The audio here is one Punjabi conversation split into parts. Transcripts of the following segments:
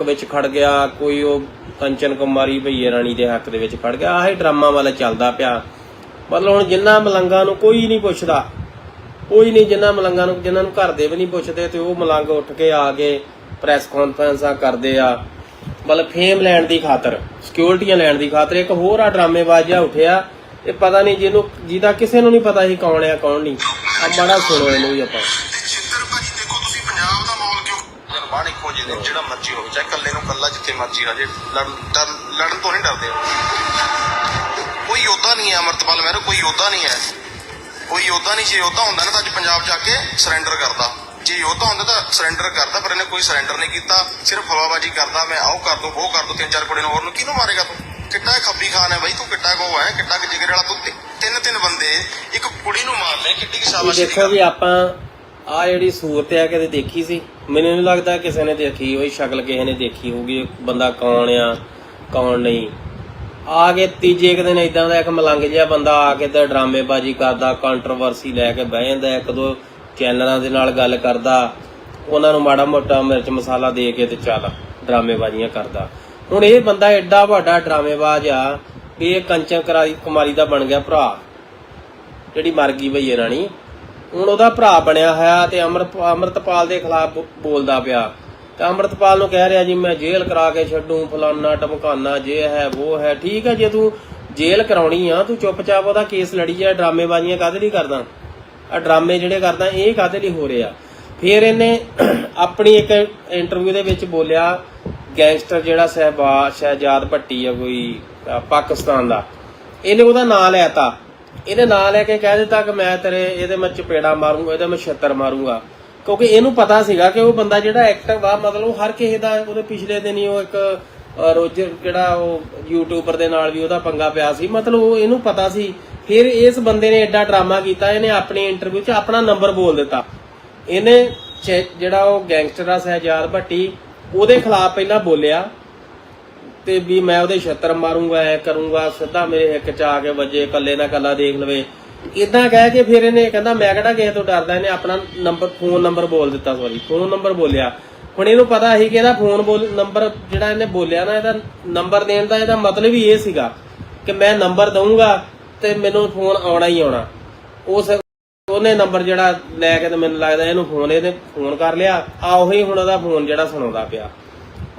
ਵਿੱਚ ਖੜ ਗਿਆ, ਕੋਈ ਉਹ ਕੰਚਨ ਕੁਮਾਰੀ ਭਈਏ ਰਾਣੀ ਦੇ ਹੱਕ ਦੇ ਵਿੱਚ ਖੜ ਗਿਆ, ਆਹੀ ਡਰਾਮਾ ਵਾਲਾ ਚੱਲਦਾ ਪਿਆ। ਮਤਲਬ ਹੁਣ ਜਿੰਨਾ ਮਲੰਗਾਂ ਨੂੰ ਕੋਈ ਨਹੀਂ ਪੁੱਛਦਾ, ਕੋਈ ਨਹੀਂ ਜਿੰਨਾ ਮਲੰਗਾਂ ਨੂੰ ਜਿਨ੍ਹਾਂ ਨੂੰ ਘਰ ਦੇ ਵੀ ਨਹੀਂ ਪੁੱਛਦੇ ਤੇ ਉਹ ਮਲੰਗ ਉੱਠ ਕੇ ਆ ਕੇ ਪ੍ਰੈਸ ਕਾਨਫਰੰਸਾਂ ਕਰਦੇ ਆ। ਮਤਲਬ ਫੇਮ ਲੈਣ ਦੀ ਖਾਤਰ, ਸਿਕਿਉਰਿਟੀਆਂ ਲੈਣ ਦੀ ਖਾਤਰ ਇੱਕ ਹੋਰ ਆ ਡਰਾਮੇਬਾਜ਼ ਜਿਹਾ ਉੱਠਿਆ, ਇਹ ਪਤਾ ਨਹੀਂ ਜਿਹਨੂੰ, ਜਿਹਦਾ ਕਿਸੇ ਨੂੰ ਨਹੀਂ ਪਤਾ ਸੀ ਕੌਣ ਆ, ਕੌਣ ਨਹੀਂ। ਆ ਬੜਾ ਸੁਣੋ ਇਹਨੂੰ ਵੀ ਆਪਾਂ। ਨੇ ਜਿਹੜਾ ਮਰਜ਼ੀ ਹੋਵੇ ਚਾਹੇ ਇਕੱਲੇ ਨੂੰ ਇਕੱਲਾ ਜਿੱਥੇ ਮਰਜ਼ੀ ਰਾਜੇ ਲੜਨ ਲੜਨ ਤੋਂ ਨਹੀਂ ਡਰਦੇ ਕੋਈ ਯੋਧਾ ਨਹੀਂ ਹੈ ਅਮਰਤਪਾਲ ਮਹਿਰੋ ਕੋਈ ਯੋਧਾ ਨਹੀਂ ਹੈ। ਕੋਈ ਯੋਧਾ ਨਹੀਂ ਜੇ ਯੋਧਾ ਹੁੰਦਾ ਨਾ ਤਾਂ ਅੱਜ ਪੰਜਾਬ ਜਾ ਕੇ ਸਰੈਂਡਰ ਕਰਦਾ। ਜੇ ਯੋਧਾ ਹੁੰਦਾ ਤਾਂ ਸਰੈਂਡਰ ਕਰਦਾ ਪਰ ਇਹਨੇ ਕੋਈ ਸਰੈਂਡਰ ਨਹੀਂ ਕੀਤਾ। ਸਿਰਫ ਹਵਾਬਾਜੀ ਕਰਦਾ ਮੈਂ ਆਹ ਕਰ ਦੂੰ ਉਹ ਕਰ ਦੂੰ ਤਿੰਨ ਚਾਰ ਕੁੜੇ ਨੂੰ ਹੋਰ ਨੂੰ ਕਿਹਨੂੰ ਮਾਰੇਗਾ ਤੂੰ? ਕਿੱਡਾ ਖੱਬੀ ਖਾਨ ਹੈ ਬਾਈ ਤੂੰ ਕਿੱਡਾ ਕੋ ਹੈ ਕਿੱਡਾ ਕੁ ਜਿਗਰ ਵਾਲਾ ਤੂੰ? ਤਿੰਨ ਤਿੰਨ ਬੰਦੇ ਇੱਕ ਕੁੜੀ ਨੂੰ ਮਾਰ ਲੈ ਕਿੱਡੀ ਸ਼ਾਬਾਸ਼ ਦੇਖੋ ਵੀ ਆਪਾਂ ਆ ਜਿਹੜੀ ਸੂਰਤ ਆ, ਕਦੇ ਦੇਖੀ ਸੀ? ਮੈਨੂੰ ਨਹੀਂ ਲੱਗਦਾ ਕਿਸੇ ਨੇ ਦੇਖੀ ਹੋਈ, ਸ਼ਕਲ ਕਿਸੇ ਨੇ ਦੇਖੀ ਹੋਊਗੀ, ਬੰਦਾ ਕੌਣ ਆ, ਕੌਣ ਨਹੀਂ। ਆ ਕੇ ਤੀਜੇ ਕੁ ਦਿਨ ਇਦਾਂ ਦਾ ਇੱਕ ਮਲੰਗ ਜਿਹਾ ਬੰਦਾ ਆ ਕੇ ਤੇ ਡਰਾਮੇਬਾਜ਼ੀ ਕਰਦਾ ਕੰਟਰੋਵਰਸੀ ਲੈ ਕੇ ਬਹਿ ਜਾਂਦਾ, ਇੱਕ ਦੋ ਚੈਨਲਾਂ ਦੇ ਨਾਲ ਗੱਲ ਕਰਦਾ, ਉਹਨਾਂ ਨੂੰ ਮਾੜਾ ਮੋਟਾ ਮਿਰਚ ਮਸਾਲਾ ਦੇ ਕੇ ਤੇ ਚੱਲ, ਡਰਾਮੇਬਾਜ਼ੀਆਂ ਕਰਦਾ। ਹੁਣ ਇਹ ਬੰਦਾ ਐਡਾ ਵੱਡਾ ਡਰਾਮੇਬਾਜ਼ ਆ ਵੀ ਇਹ ਕੰਚਨ ਕੁਮਾਰੀ ਦਾ ਬਣ ਗਿਆ ਭਰਾ, ਜਿਹੜੀ ਮਰ ਗਈ ਭਈਏ ਰਾਣੀ। ਹੁਣ ਉਹਦਾ ਭਰਾ ਬਣਿਆ ਹੋਇਆ ਤੇ ਅਮਰਤ ਅਮਰਤਪਾਲ ਦੇ ਖਿਲਾਫ ਬੋਲਦਾ ਪਿਆ। ਤੇ ਅਮਰਤਪਾਲ ਨੂੰ ਕਹਿ ਰਿਹਾ ਜੀ, ਮੈਂ ਜੇਲ੍ਹ ਕਰਾ ਕੇ ਛੱਡੂ, ਫਲਾਨਾ ਟਮਕਾਨਾ, ਜੇ ਹੈ ਉਹ ਹੈ। ਠੀਕ ਹੈ, ਜੇ ਤੂੰ ਜੇਲ੍ਹ ਕਰਾਉਣੀ ਆ, ਤੂੰ ਚੁੱਪਚਾਪ ਉਹਦਾ ਕੇਸ ਲੜੀ ਜਾ, ਡਰਾਮੇਬਾਜ਼ੀਆਂ ਕਾਹਦੇ ਲਈ ਕਰਦਾ? ਆ ਡਰਾਮੇ ਜਿਹੜੇ ਕਰਦਾ, ਇਹ ਕਾਹਦੇ ਲਈ ਹੋ ਰਿਹਾ? ਆ ਫਿਰ ਇਹਨੇ ਆਪਣੀ ਇੱਕ ਇੰਟਰਵਿਊ ਦੇ ਵਿੱਚ ਬੋਲਿਆ, ਗੈਂਗਸਟਰ ਜਿਹੜਾ ਸਹਿਬਾ ਸ਼ਹਿਜਾਦ ਭੱਟੀ ਆ ਕੋਈ ਪਾਕਿਸਤਾਨ ਦਾ। ਇਹਨੇ ਉਹਦਾ ਨਾਂ ਲੈਤਾ ਇਹਨੇ ਨਾਂ ਲੈ ਕੇ ਕਹਿ ਦਿੱਤਾ ਕਿ ਮੈਂ ਤੇਰੇ ਇਹਦੇ ਮੈਂ ਚਪੇੜਾ ਮਾਰੂੰਗਾ, ਇਹਦੇ ਮੈਂ ਛੱਤਰ ਮਾਰੂੰਗਾ। ਕਿਉਂਕਿ ਇਹਨੂੰ ਪਤਾ ਸੀਗਾ ਕਿ ਉਹ ਬੰਦਾ ਜਿਹੜਾ ਐਕਟਿਵ ਆ, ਮਤਲਬ ਹਰ ਕਿਸੇ ਦਾ ਉਹਦੇ ਪਿਛਲੇ ਦਿਨ ਹੀ ਉਹ ਇੱਕ ਰੋਜਰ ਜਿਹੜਾ ਉਹ ਯੂਟਿਊਬਰ ਦੇ ਨਾਲ ਵੀ ਉਹਦਾ ਪੰਗਾ ਪਿਆ ਸੀ। ਮਤਲਬ ਉਹ ਇਹਨੂੰ ਪਤਾ ਸੀ। ਫਿਰ ਇਸ ਬੰਦੇ ਨੇ ਐਡਾ ਡਰਾਮਾ ਕੀਤਾ, ਇਹਨੇ ਆਪਣੀ ਇੰਟਰਵਿਊ 'ਚ ਆਪਣਾ ਨੰਬਰ ਬੋਲ ਦਿੱਤਾ। ਇਹਨੇ ਚੈ- ਜਿਹੜਾ ਉਹ ਗੈਂਗਸਟਰ ਆ, ਸਹਿਜਾਦ ਭੱਟੀ, ਉਹਦੇ ਖਿਲਾਫ ਪਹਿਲਾਂ ਬੋਲਿਆ। ਤੇ ਵੀ ਮੈਂ ਉਹਦੇ ਛੱਤਰ ਮਾਰੂੰਗਾ, ਐ ਕਰੂੰਗਾ, ਸਿੱਧਾ ਮੇਰੇ ਹਿੱਕ ਚ ਆ ਕੇ ਵੱਜੇ ਕੱਲੇ ਨਾ ਕੱਲਾ ਦੇਖ ਲਵੇ। ਇਦਾਂ ਕਹਿ ਕੇ ਫਿਰ ਇਹਨੇ ਕਹਿੰਦਾ, ਮੈਂ ਕਿਹੜਾ ਕਿਸੇ ਤੋਂ ਡਰਦਾ, ਇਹਨੇ ਆਪਣਾ ਨੰਬਰ ਫੋਨ ਨੰਬਰ ਬੋਲ ਦਿੱਤਾ ਸੌਰੀ ਫੋਨ ਨੰਬਰ ਬੋਲਿਆ। ਹੁਣ ਇਹਨੂੰ ਪਤਾ ਸੀ ਕਿ ਇਹਦਾ ਫੋਨ ਬੋਲ ਨੰਬਰ ਜਿਹੜਾ ਇਹਨੇ ਬੋਲਿਆ ਨਾ, ਇਹਦਾ ਨੰਬਰ ਦੇਣ ਦਾ ਇਹਦਾ ਮਤਲਬ ਹੀ ਇਹ ਸੀਗਾ ਕਿ ਮੈਂ ਨੰਬਰ ਦਊਂਗਾ ਤੇ ਮੈਨੂੰ ਫੋਨ ਆਉਣਾ ਹੀ ਆਉਣਾ। ਉਸ ਉਹਨੇ ਨੰਬਰ ਜਿਹੜਾ ਲੈ ਕੇ ਤੇ ਮੈਨੂੰ ਲੱਗਦਾ ਇਹਨੂੰ ਫੋਨ ਇਹਨੇ ਫੋਨ ਕਰ ਲਿਆ। ਆ ਉਹੀ ਹੁਣ ਉਹਦਾ ਫੋਨ ਜਿਹੜਾ ਸੁਣਾਉਂਦਾ ਪਿਆ।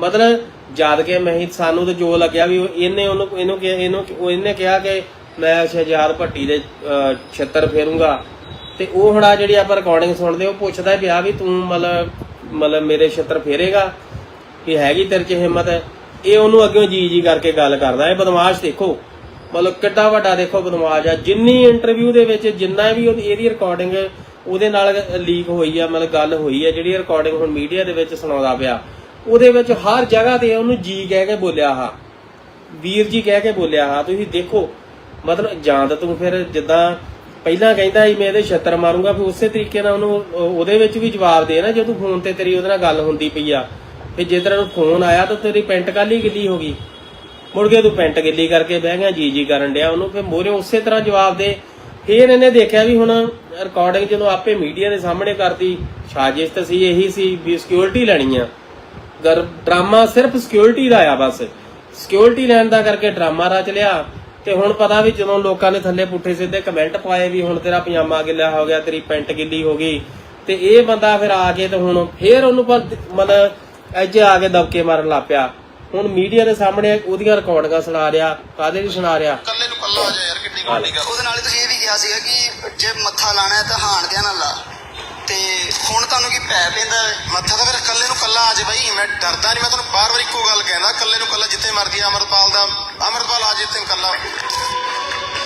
ਮਤਲਬ ਜਦ ਕੇ ਮੈਂ ਸਾਨੂੰ ਤੇ ਜੋ ਲੱਗਿਆ ਵੀ ਇਹਨੇ ਉਹਨੂੰ ਇਹਨੂੰ ਕਿਹਾ ਇਹਨੂੰ ਇਹਨੇ ਕਿਹਾ ਕਿ ਮੈਂ ਸ਼ਹਿਜਾਦ ਭੱਟੀ ਦੇ ਅਹ, ਫੇਰੂੰਗਾ। ਤੇ ਉਹ ਹੁਣ ਜਿਹੜੀ ਆਪਾਂ ਰਿਕਾਰਡਿੰਗ ਸੁਣਦੇ ਉਹ ਪੁੱਛਦਾ ਪਿਆ ਵੀ ਤੂੰ ਮਤਲਬ ਮਤਲਬ ਮੇਰੇ ਛੱਤਰ ਫੇਰੇਗਾ? ਕਿ ਹੈਗੀ ਤੇਰੇ 'ਚ ਹਿੰਮਤ? ਇਹ ਉਹਨੂੰ ਅੱਗੇ ਜੀ ਜੀ ਕਰਕੇ ਗੱਲ ਕਰਦਾ ਇਹ ਬਦਮਾਸ਼ ਦੇਖੋ। ਮਤਲਬ ਕਿੱਡਾ ਵੱਡਾ ਦੇਖੋ ਬਦਮਾਸ਼ ਆ। ਜਿੰਨੀ ਇੰਟਰਵਿਊ ਦੇ ਵਿੱਚ ਜਿੰਨਾ ਵੀ ਇਹਦੀ ਰਿਕਾਰਡਿੰਗ ਉਹਦੇ ਨਾਲ ਲੀਕ ਹੋਈ ਆ ਮਤਲਬ ਗੱਲ ਹੋਈ ਆ ਜਿਹੜੀ ਰਿਕਾਰਡਿੰਗ ਹੁਣ ਮੀਡੀਆ ਦੇ ਵਿੱਚ ਸੁਣਾਉਂਦਾ ਪਿਆ। ਉਹਦੇ ਵਿੱਚ ਹਰ ਜਗ੍ਹਾ ਤੇ ਉਹਨੂੰ ਜੀ ਕਹਿ ਕੇ ਬੋਲਿਆ ਆ ਵੀਰ ਜੀ ਕਹਿ ਕੇ ਬੋਲਿਆ ਆ ਤੁਸੀਂ ਦੇਖੋ, ਮਤਲਬ ਜਾਂ ਤਾਂ ਤੂੰ ਫਿਰ ਜਿੱਦਾਂ ਪਹਿਲਾਂ ਕਹਿੰਦਾ ਸੀ, ਮੈਂ ਇਹਦੇ ਛੱਤਰ ਮਾਰੂੰਗਾ, ਫਿਰ ਉਸੇ ਤਰੀਕੇ ਨਾਲ ਉਹਨੂੰ ਉਹ- ਉਹਦੇ ਵਿੱਚ ਵੀ ਜਵਾਬ ਦੇ ਨਾ, ਜੇ ਤੂੰ ਫੋਨ ਤੇ ਤੇਰੀ ਉਹਦੇ ਨਾਲ ਗੱਲ ਹੁੰਦੀ ਪਈ ਆ। ਫਿਰ ਜੇ ਤੇਰਾ ਫੋਨ ਆਇਆ ਤਾਂ ਤੇਰੀ ਪੈਂਟ ਕਾਲੀ ਗਿੱਲੀ ਹੋ ਗਈ। ਮੁੜ ਕੇ ਤੂੰ ਪੈਂਟ ਗਿੱਲੀ ਕਰਕੇ ਬਹਿ ਗਿਆ, ਜੀ ਜੀ ਕਰਨ ਡਿਆ ਉਹਨੂੰ, ਫਿਰ ਮੋਰੇ ਉਸੇ ਤਰ੍ਹਾਂ ਜਵਾਬ ਦੇ। ਫਿਰ ਇਹਨੇ ਦੇਖਿਆ ਵੀ ਹੁਣ ਰਿਕਾਰਡਿੰਗ ਜਦੋਂ ਆਪੇ ਮੀਡੀਆ ਦੇ ਸਾਹਮਣੇ ਕਰਦੀ ਸਾਜ਼ਿਸ਼ ਤਾਂ ਸੀ, ਇਹੀ ਸੀ ਵੀ ਸਿਕਿਉਰਿਟੀ ਲੈਣੀ ਆ। ਡਰਾਮਾ ਸਿਰਫ ਸਿਕਿਉਰਿਟੀ ਦਾ ਆ ਬਸ। ਸਿਕਿਉਰਿਟੀ ਲੈਣ ਦਾ ਕਰਕੇ ਡਰਾਮਾ ਰਚ ਲਿਆ। ਤੇ ਹੁਣ ਪਤਾ ਵੀ ਜਦੋਂ ਲੋਕਾਂ ਨੇ ਥੱਲੇ ਪੁੱਠੇ ਸਿੱਧੇ ਕਮੈਂਟ ਪਾਏ ਵੀ ਹੁਣ ਤੇਰਾ ਪਜਾਮਾ ਗਿੱਲਾ ਹੋ ਗਿਆ ਤੇਰੀ ਪੈਂਟ ਗਿੱਲੀ ਹੋ ਗਈ। ਤੇ ਇਹ ਬੰਦਾ ਫਿਰ ਆ ਕੇ ਤੇ ਹੁਣ ਫੇਰ ਉਹਨੂੰ ਪਰ ਮਤਲਬ ਐਜ ਆ ਕੇ ਦਬਕੇ ਮਾਰਨ ਲੱਗ ਪਿਆ। ਹੁਣ ਮੀਡੀਆ ਦੇ ਸਾਹਮਣੇ ਉਹਦੀਆਂ ਰਿਕਾਰਡਿੰਗਾਂ ਸੁਣਾ ਰਿਹਾ ਕਾਦੇ ਲਈ ਸੁਣਾ ਰਿਹਾ? ਇਕੱਲੇ ਨੂੰ ਇਕੱਲਾ ਆ ਜਾ ਯਾਰ ਕਿੱਡੀ ਕੁ ਵੱਡੀ ਗੱਲ। ਉਹਦੇ ਨਾਲ ਹੀ ਤੁਸੀਂ ਇਹ ਵੀ ਕਿਹਾ ਸੀਗਾ ਕਿ ਜੇ ਮੱਥਾ ਲਾਣਾ ਹੈ ਤਾਂ ਹਾਣ ਦਿਆਂ ਨਾਲ। ਲਾ ਤੇ ਹੁਣ ਤੁਹਾਨੂੰ ਕੀ ਪੈ ਪੈਂਦਾ? ਮੱਥਾ ਤਾਂ ਫਿਰ ਇਕੱਲੇ ਨੂੰ ਇਕੱਲਾ ਆ ਜੇ ਬਾਈ। ਮੈਂ ਡਰਦਾ ਨਹੀਂ ਮੈਂ ਤੁਹਾਨੂੰ ਬਾਰ-ਬਾਰ ਇੱਕੋ ਗੱਲ ਕਹਿੰਦਾ ਇਕੱਲੇ ਨੂੰ ਇਕੱਲਾ ਜਿੱਥੇ ਮਰਦੀ ਅਮਰਪਾਲ ਦਾ ਅਮਰਪਾਲ ਆ ਜੇ ਤੇ ਇਕੱਲਾ।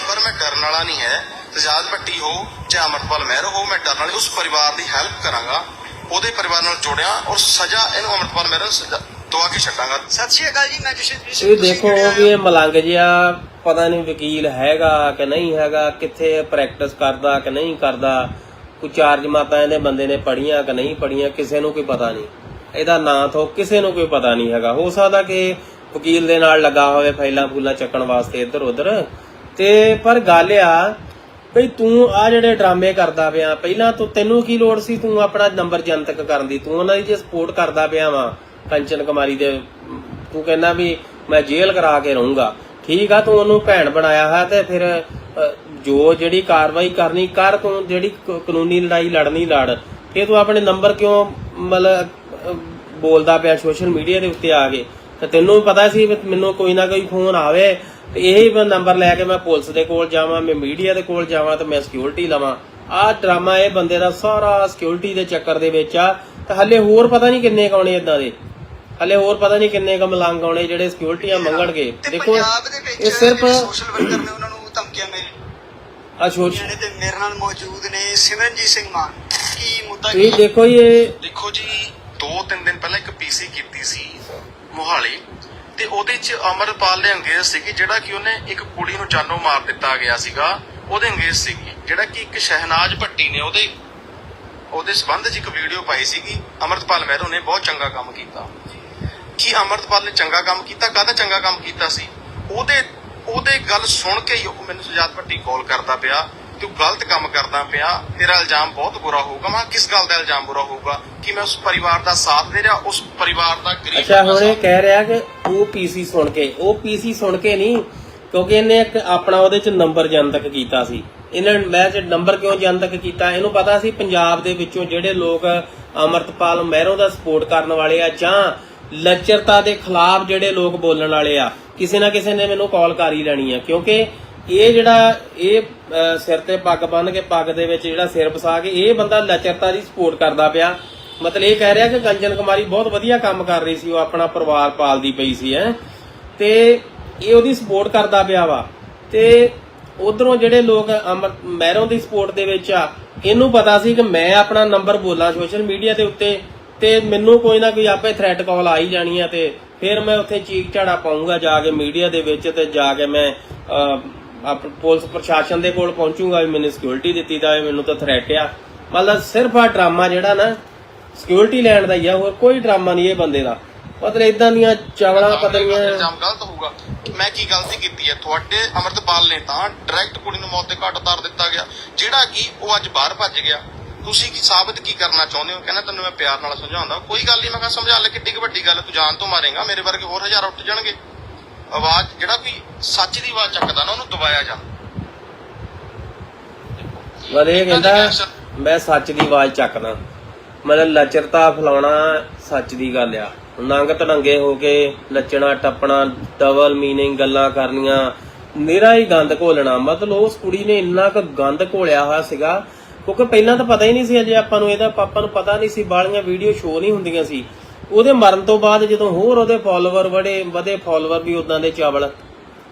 ਪਰ ਮੈਂ ਡਰਨ ਵਾਲਾ ਨਹੀਂ ਹੈ। ਤਜਾਦ ਭੱਟੀ ਹੋ ਚਾਹੇ ਅਮਰਪਾਲ ਮਹਿਰ ਹੋ ਮੈਂ ਡਰਨ ਵਾਲੀ ਉਸ ਪਰਿਵਾਰ ਦੀ ਹੈਲਪ ਕਰਾਂਗਾ। ਉਹਦੇ ਪਰਿਵਾਰ ਨਾਲ ਜੁੜਿਆ ਔਰ ਸਜ਼ਾ ਇਹਨੂੰ ਅਮਰਪਾਲ ਮਹਿਰ ਨੂੰ ਸਜ਼ਾ ਦਵਾ ਕੇ ਛੱਡਾਂਗਾ ਸਤਿ ਸ਼੍ਰੀ ਅਕਾਲ ਜੀ ਮੈਂ ਜਸ਼ਨ ਇਹ ਦੇਖੋ ਵੀ ਇਹ ਮਲੰਗ ਜਿਹਾ ਪਤਾ ਨਹੀਂ ਵਕੀਲ ਹੈਗਾ ਕਿ ਨਹੀਂ ਹੈਗਾ ਕਿੱਥੇ ਪ੍ਰੈਕਟਿਸ ਕਰਦਾ ਕਿ ਨਹੀਂ ਕਰਦਾ। ਕੋਈ ਚਾਰ ਜਮਾਤਾਂ ਇਹਦੇ ਬੰਦੇ ਨੇ ਪੜੀਆਂ ਕਿ ਨਹੀਂ ਪੜੀਆਂ ਕਿਸੇ ਨੂੰ ਕੋਈ ਪਤਾ ਨਹੀਂ। ਇਹਦਾ ਨਾਂ ਤੋਂ ਕਿਸੇ ਨੂੰ ਕੋਈ ਪਤਾ ਨਹੀਂ ਹੈਗਾ। ਹੋ ਸਕਦਾ ਕਿ ਵਕੀਲ ਦੇ ਨਾਲ ਲੱਗਾ ਹੋਵੇ, ਫਾਈਲਾਂ ਫੂਲਾਂ ਚੱਕਣ ਵਾਸਤੇ ਇੱਧਰ ਉੱਧਰ ਤੇ ਪਰ ਗੱਲ ਆ, ਬਈ ਤੂੰ ਆ ਜਿਹੜੇ ਡਰਾਮੇ ਕਰਦਾ ਪਿਆ, ਪਹਿਲਾਂ ਤੂੰ ਤੈਨੂੰ ਕੀ ਲੋੜ ਸੀ ਤੂੰ ਆਪਣਾ ਨੰਬਰ ਜਨਤਕ ਕਰਨ ਦੀ? ਤੂੰ ਉਹਨਾਂ ਦੀ ਜੇ ਸਪੋਰਟ ਕਰਦਾ ਪਿਆ ਵਾ, ਕੰਚਨ ਕੁਮਾਰੀ ਦੇ, ਤੂੰ ਕਹਿੰਦਾ ਵੀ ਮੈਂ ਜੇਲ੍ਹ ਕਰਾ ਕੇ ਰਹੂੰਗਾ। ਠੀਕ ਆ, ਤੂੰ ਉਹਨੂੰ ਭੈਣ ਬਣਾਇਆ ਹੈ ਤੇ ਫਿਰ ਜੋ ਜਿਹੜੀ ਕਾਰਵਾਈ ਕਰਨੀ ਕਰ ਤੂੰ ਜਿਹੜੀ ਕ- ਕਾਨੂੰਨੀ ਲੜਾਈ ਲੜਨੀ ਲੜ। ਫੇ ਤੂੰ ਆਪਣੇ ਨੰਬਰ ਕਿਉਂ ਮਤਲਬ ਬੋਲਦਾ ਪਿਆ ਸੋਸ਼ਲ ਮੀਡੀਆ ਦੇ ਉੱਤੇ ਆ ਕੇ? ਤੇ ਤੈਨੂੰ ਵੀ ਪਤਾ ਸੀ ਮੈਨੂੰ ਕੋਈ ਨਾ ਕੋਈ ਫੋਨ ਆਵੇ ਤੇ ਇਹੀ ਮੈਂ ਨੰਬਰ ਲੈ ਕੇ ਮੈਂ ਪੁਲਿਸ ਦੇ ਕੋਲ ਜਾਵਾਂ ਮੈਂ ਮੀਡੀਆ ਦੇ ਕੋਲ ਜਾਵਾਂ ਤੇ ਮੈਂ ਸਿਕਿਉਰਿਟੀ ਲਵਾਂ। ਆਹ ਡਰਾਮਾ ਇਹ ਬੰਦੇ ਦਾ ਸਾਰਾ ਸਿਕਿਉਰਿਟੀ ਦੇ ਚੱਕਰ ਦੇ ਵਿੱਚ ਆ। ਤੇ ਹੱਲੇ ਹੋਰ ਪਤਾ ਨਹੀਂ ਕਿੰਨੇ ਕਾਉਣੇ ਇਦਾਂ ਦੇ। ਹੱਲੇ ਹੋਰ ਪਤਾ ਨਹੀਂ ਕਿੰਨੇ ਕ ਮਲੰਗ ਆਉਣੇ ਜਿਹੜੇ ਸਿਕਿਉਰਿਟੀਆਂ ਮੰਗਣਗੇ। ਦੇਖੋ ਇਹ ਸਿਰਫ ਸੋਸ਼ਲ ਵਰਕਰ ਨੇ ਉਹਨਾਂ ਨੂੰ ਧਮਕੀਆਂ ਮਿਲ ਆ ਸੋਚ ਨੇ ਤੇ ਮੇਰੇ ਨਾਲ ਮੌਜੂਦ ਨੇ ਸਿਮਰਨਜੀਤ ਸਿੰਘ ਮਾਨ। ਕੀ ਮੁੱਦਾ ਇਹ ਦੇਖੋ ਜੀ, ਇਹ ਦੇਖੋ ਜੀ 2-3 ਦਿਨ ਪਹਿਲਾਂ ਇੱਕ ਪੀਸੀ ਕੀਤੀ ਸੀ ਮੋਹਾਲੀ ਤੇ ਉਹਦੇ ਚ ਅਮਰਪਾਲ ਦੇ ਅੰਗੇਜ ਸੀਗੀ ਜਿਹੜਾ ਕਿ ਉਹਨੇ ਇੱਕ ਕੁੜੀ ਨੂੰ ਜਾਨੋਂ ਮਾਰ ਦਿੱਤਾ ਗਿਆ ਸੀਗਾ। ਉਹਦੇ ਅੰਗੇਜ ਸੀਗੀ ਜਿਹੜਾ ਕਿ ਇੱਕ ਸ਼ਹਿਨਾਜ਼ ਭੱਟੀ ਨੇ ਉਹਦੇ ਉਹਦੇ ਸਬੰਧ 'ਚ ਇੱਕ ਵੀਡੀਓ ਪਾਈ ਸੀਗੀ। ਅਮਰਪਾਲ ਮਹਿਰੋ ਨੇ ਬਹੁਤ ਚੰਗਾ ਕੰਮ ਕੀਤਾ। ਕੀ ਅਮਰਪਾਲ ਨੇ ਚੰਗਾ ਕੰਮ ਕੀਤਾ? ਕਾਹਦਾ ਚੰਗਾ ਕੰਮ ਕੀਤਾ ਸੀ? ਉਹਦੇ ਉਹਦੇ ਗੱਲ ਸੁਣ ਕੇ ਹੀ ਉਹ ਮੈਨੂੰ ਸੁਜਾਤ ਭੱਟੀ ਕਾਲ ਕਰਦਾ ਪਿਆ ਤੂੰ ਗਲਤ ਕੰਮ ਕਰਦਾ ਪਿਆ ਤੇਰਾ ਇਲਜ਼ਾਮ ਬਹੁਤ ਬੁਰਾ ਹੋਊਗਾ। ਮੈਂ ਕਿਸ ਗੱਲ ਦਾ ਇਲਜ਼ਾਮ ਬੁਰਾ ਹੋਊਗਾ? ਕਿ ਮੈਂ ਉਸ ਪਰਿਵਾਰ ਦਾ ਸਾਥ ਦੇ ਰਿਹਾ ਉਸ ਪਰਿਵਾਰ ਦਾ ਗਰੀਬ ਅੱਛਾ ਹੁਣ ਇਹ ਕਹਿ ਰਿਹਾ। ਕਿ ਉਹ ਪੀਸੀ ਸੁਣ ਕੇ ਉਹ ਪੀਸੀ ਸੁਣ ਕੇ ਨਹੀਂ ਕਿਉਂਕਿ ਇਹਨੇ ਇੱਕ ਆਪਣਾ ਉਹਦੇ ਚ ਨੰਬਰ ਜਨਤਕ ਕੀਤਾ ਸੀ। ਇਹਨੇ ਮੈਂ ਚ ਨੰਬਰ ਕਿਉਂ ਜਨਤਕ ਕੀਤਾ? ਇਹਨੂੰ ਪਤਾ ਸੀ ਪੰਜਾਬ ਦੇ ਵਿੱਚੋਂ ਜਿਹੜੇ ਲੋਕ ਅਮਰਤਪਾਲ ਮਹਿਰੋਂ ਦਾ ਸਪੋਰਟ ਕਰਨ ਵਾਲੇ ਆ ਜਾਂ ਲੱਚਰਤਾ ਦੇ ਖਿਲਾਫ ਜਿਹੜੇ ਲੋਕ ਬੋਲਣ ਵਾਲੇ ਆ, ਕਿਸੇ ਨਾ ਕਿਸੇ ਨੇ ਮੈਨੂੰ ਕਾਲ ਕਰ ਹੀ ਲੈਣੀ ਆ, ਕਿਉਂਕਿ ਇਹ ਜਿਹੜਾ ਇਹ ਸਿਰ ਤੇ ਪੱਗ ਬੰਨ ਕੇ ਪੱਗ ਦੇ ਵਿੱਚ ਜਿਹੜਾ ਸਿਰ ਫਸਾ ਕੇ ਇਹ ਬੰਦਾ ਲੱਚਰਤਾ ਦੀ ਸਪੋਰਟ ਕਰਦਾ ਪਿਆ। ਮਤਲਬ ਇਹ ਕਹਿ ਰਿਹਾ ਕਿ ਗੰਜਨ ਕੁਮਾਰੀ ਬਹੁਤ ਵਧੀਆ ਕੰਮ ਕਰ ਰਹੀ ਸੀ, ਉਹ ਆਪਣਾ ਪਰਿਵਾਰ ਪਾਲਦੀ ਪਈ ਸੀ, ਹੈ। ਤੇ ਇਹ ਉਹਦੀ ਸਪੋਰਟ ਕਰਦਾ ਪਿਆ ਵਾ। ਤੇ ਉਧਰੋਂ ਜਿਹੜੇ ਲੋਕ ਅਮਰ ਮਹਿਰੋਂ ਦੀ ਸਪੋਰਟ ਦੇ ਵਿੱਚ ਆ, ਇਹਨੂੰ ਪਤਾ ਸੀ ਕਿ ਮੈਂ ਆਪਣਾ ਨੰਬਰ ਬੋਲਾਂ ਸੋਸ਼ਲ ਮੀਡੀਆ ਦੇ ਉੱਤੇ। ਤੇ ਮੈਨੂੰ ਕੋਈ ਨਾ ਕੋਈ ਆਪੇ ਥ੍ਰੈਟ ਕਾਲ ਆ ਹੀ ਜਾਣੀ ਆ ਤੇ ਫਿਰ ਮੈਂ ਉੱਥੇ ਚੀਕ ਝਾੜਾ ਪਾਉਂਗਾ ਜਾ ਕੇ ਮੀਡੀਆ ਦੇ ਵਿੱਚ ਤੇ ਜਾ ਕੇ ਮੈਂ ਪੁਲਿਸ ਪ੍ਰਸ਼ਾਸਨ ਦੇ ਕੋਲ ਪਹੁੰਚੂਗਾ ਵੀ ਮੈਨੂੰ ਸਿਕਿਉਰਿਟੀ ਦਿੱਤੀ ਤਾਂ ਮੈਨੂੰ ਤਾਂ ਥ੍ਰੈਟ ਆ। ਮਤਲਬ ਸਿਰਫ ਆ ਡਰਾਮਾ ਜਿਹੜਾ ਨਾ ਸਿਕਿਉਰਿਟੀ ਲੈਣ ਦਾ ਹੀ ਆ ਹੋਰ ਕੋਈ ਡਰਾਮਾ ਨਹੀਂ ਇਹ ਬੰਦੇ ਦਾ। ਮਤਲਬ ਇਦਾਂ ਦੀਆਂ ਚਾਵਲਾਂ ਪਤਲੀਆਂ ਇਲਜ਼ਾਮ ਗਲਤ ਹੋਊਗਾ। ਮੈਂ ਕੀ ਗਲਤੀ ਕੀਤੀ ਹੈ? ਤੁਹਾਡੇ ਅਮਰਤਪਾਲ ਨੇ ਤਾਂ ਡਾਇਰੈਕਟ ਕੁੜੀ ਨੂੰ ਮੌਤ ਦੇ ਘਾਟ ਉਤਾਰ ਦਿੱਤਾ ਗਿਆ ਜਿਹੜਾ ਕਿ ਉਹ ਅੱਜ ਬਾਹਰ ਭੱਜ ਗਿਆ। ਤੁਸੀਂ ਕੀ ਸਾਬਤ ਕੀ ਕਰਨਾ ਚਾਹੁੰਦੇ ਹੋ? ਕਹਿੰਦਾ ਤੈਨੂੰ ਮੈਂ ਪਿਆਰ ਨਾਲ ਸਮਝਾਉਂਦਾ। ਕੋਈ ਗੱਲ ਨਹੀਂ ਮੈਂ ਕਿਹਾ ਸਮਝਾ ਲੈ ਕਿੱਡੀ ਵੱਡੀ ਗੱਲ ਤੂੰ ਜਾਨ ਤੋਂ ਮਾਰੇਗਾ ਮੇਰੇ ਵਰਗੇ ਹੋਰ ਹਜ਼ਾਰ ਉੱਠ ਜਾਣਗੇ। ਆਵਾਜ਼ ਜਿਹੜਾ ਕੋਈ ਸੱਚ ਦੀ ਆਵਾਜ਼ ਚੱਕਦਾ ਨਾ ਉਹਨੂੰ ਦਬਾਇਆ ਜਾ। ਮਤਲਬ ਇਹ ਕਹਿੰਦਾ ਮੈਂ ਸੱਚ ਦੀ ਆਵਾਜ਼ ਚੱਕਦਾ ਮਤਲਬ ਲਚਰਤਾ ਫਲਾਉਣਾ ਸੱਚ ਦੀ ਗੱਲ ਆ। ਨੰਗ ਤੜੰਗੇ ਹੋ ਕੇ ਨੱਚਣਾ ਟੱਪਣਾ ਡਬਲ ਮੀਨਿੰਗ ਗੱਲਾਂ ਕਰਨੀਆਂ। ਨਿਰਾ ਹੀ ਗੰਦ ਘੋਲਣਾ। ਮਤਲਬ ਉਸ ਕੁੜੀ ਨੇ ਇੰਨਾ ਕੁ ਗੰਦ ਘੋਲਿਆ ਹੋਇਆ ਸੀਗਾ ਕਿਉਂਕਿ ਪਹਿਲਾਂ ਤਾਂ ਪਤਾ ਹੀ ਨਹੀਂ ਸੀ ਅਜੇ ਆਪਾਂ ਨੂੰ ਇਹਦਾ ਪਾਪਾ ਨੂੰ ਪਤਾ ਨਹੀਂ ਸੀ ਬਾਲੀਆਂ ਵੀਡੀਓ ਸ਼ੋਅ ਨਹੀਂ ਹੁੰਦੀਆਂ ਸੀ। ਉਹਦੇ ਮਰਨ ਤੋਂ ਬਾਅਦ ਜਦੋਂ ਹੋਰ ਉਹਦੇ ਫਾਲੋਅਰ ਬੜੇ ਵਧੇ ਫਾਲੋਅਰ ਵੀ ਉਦਾਂ ਦੇ ਚਾਵਲ,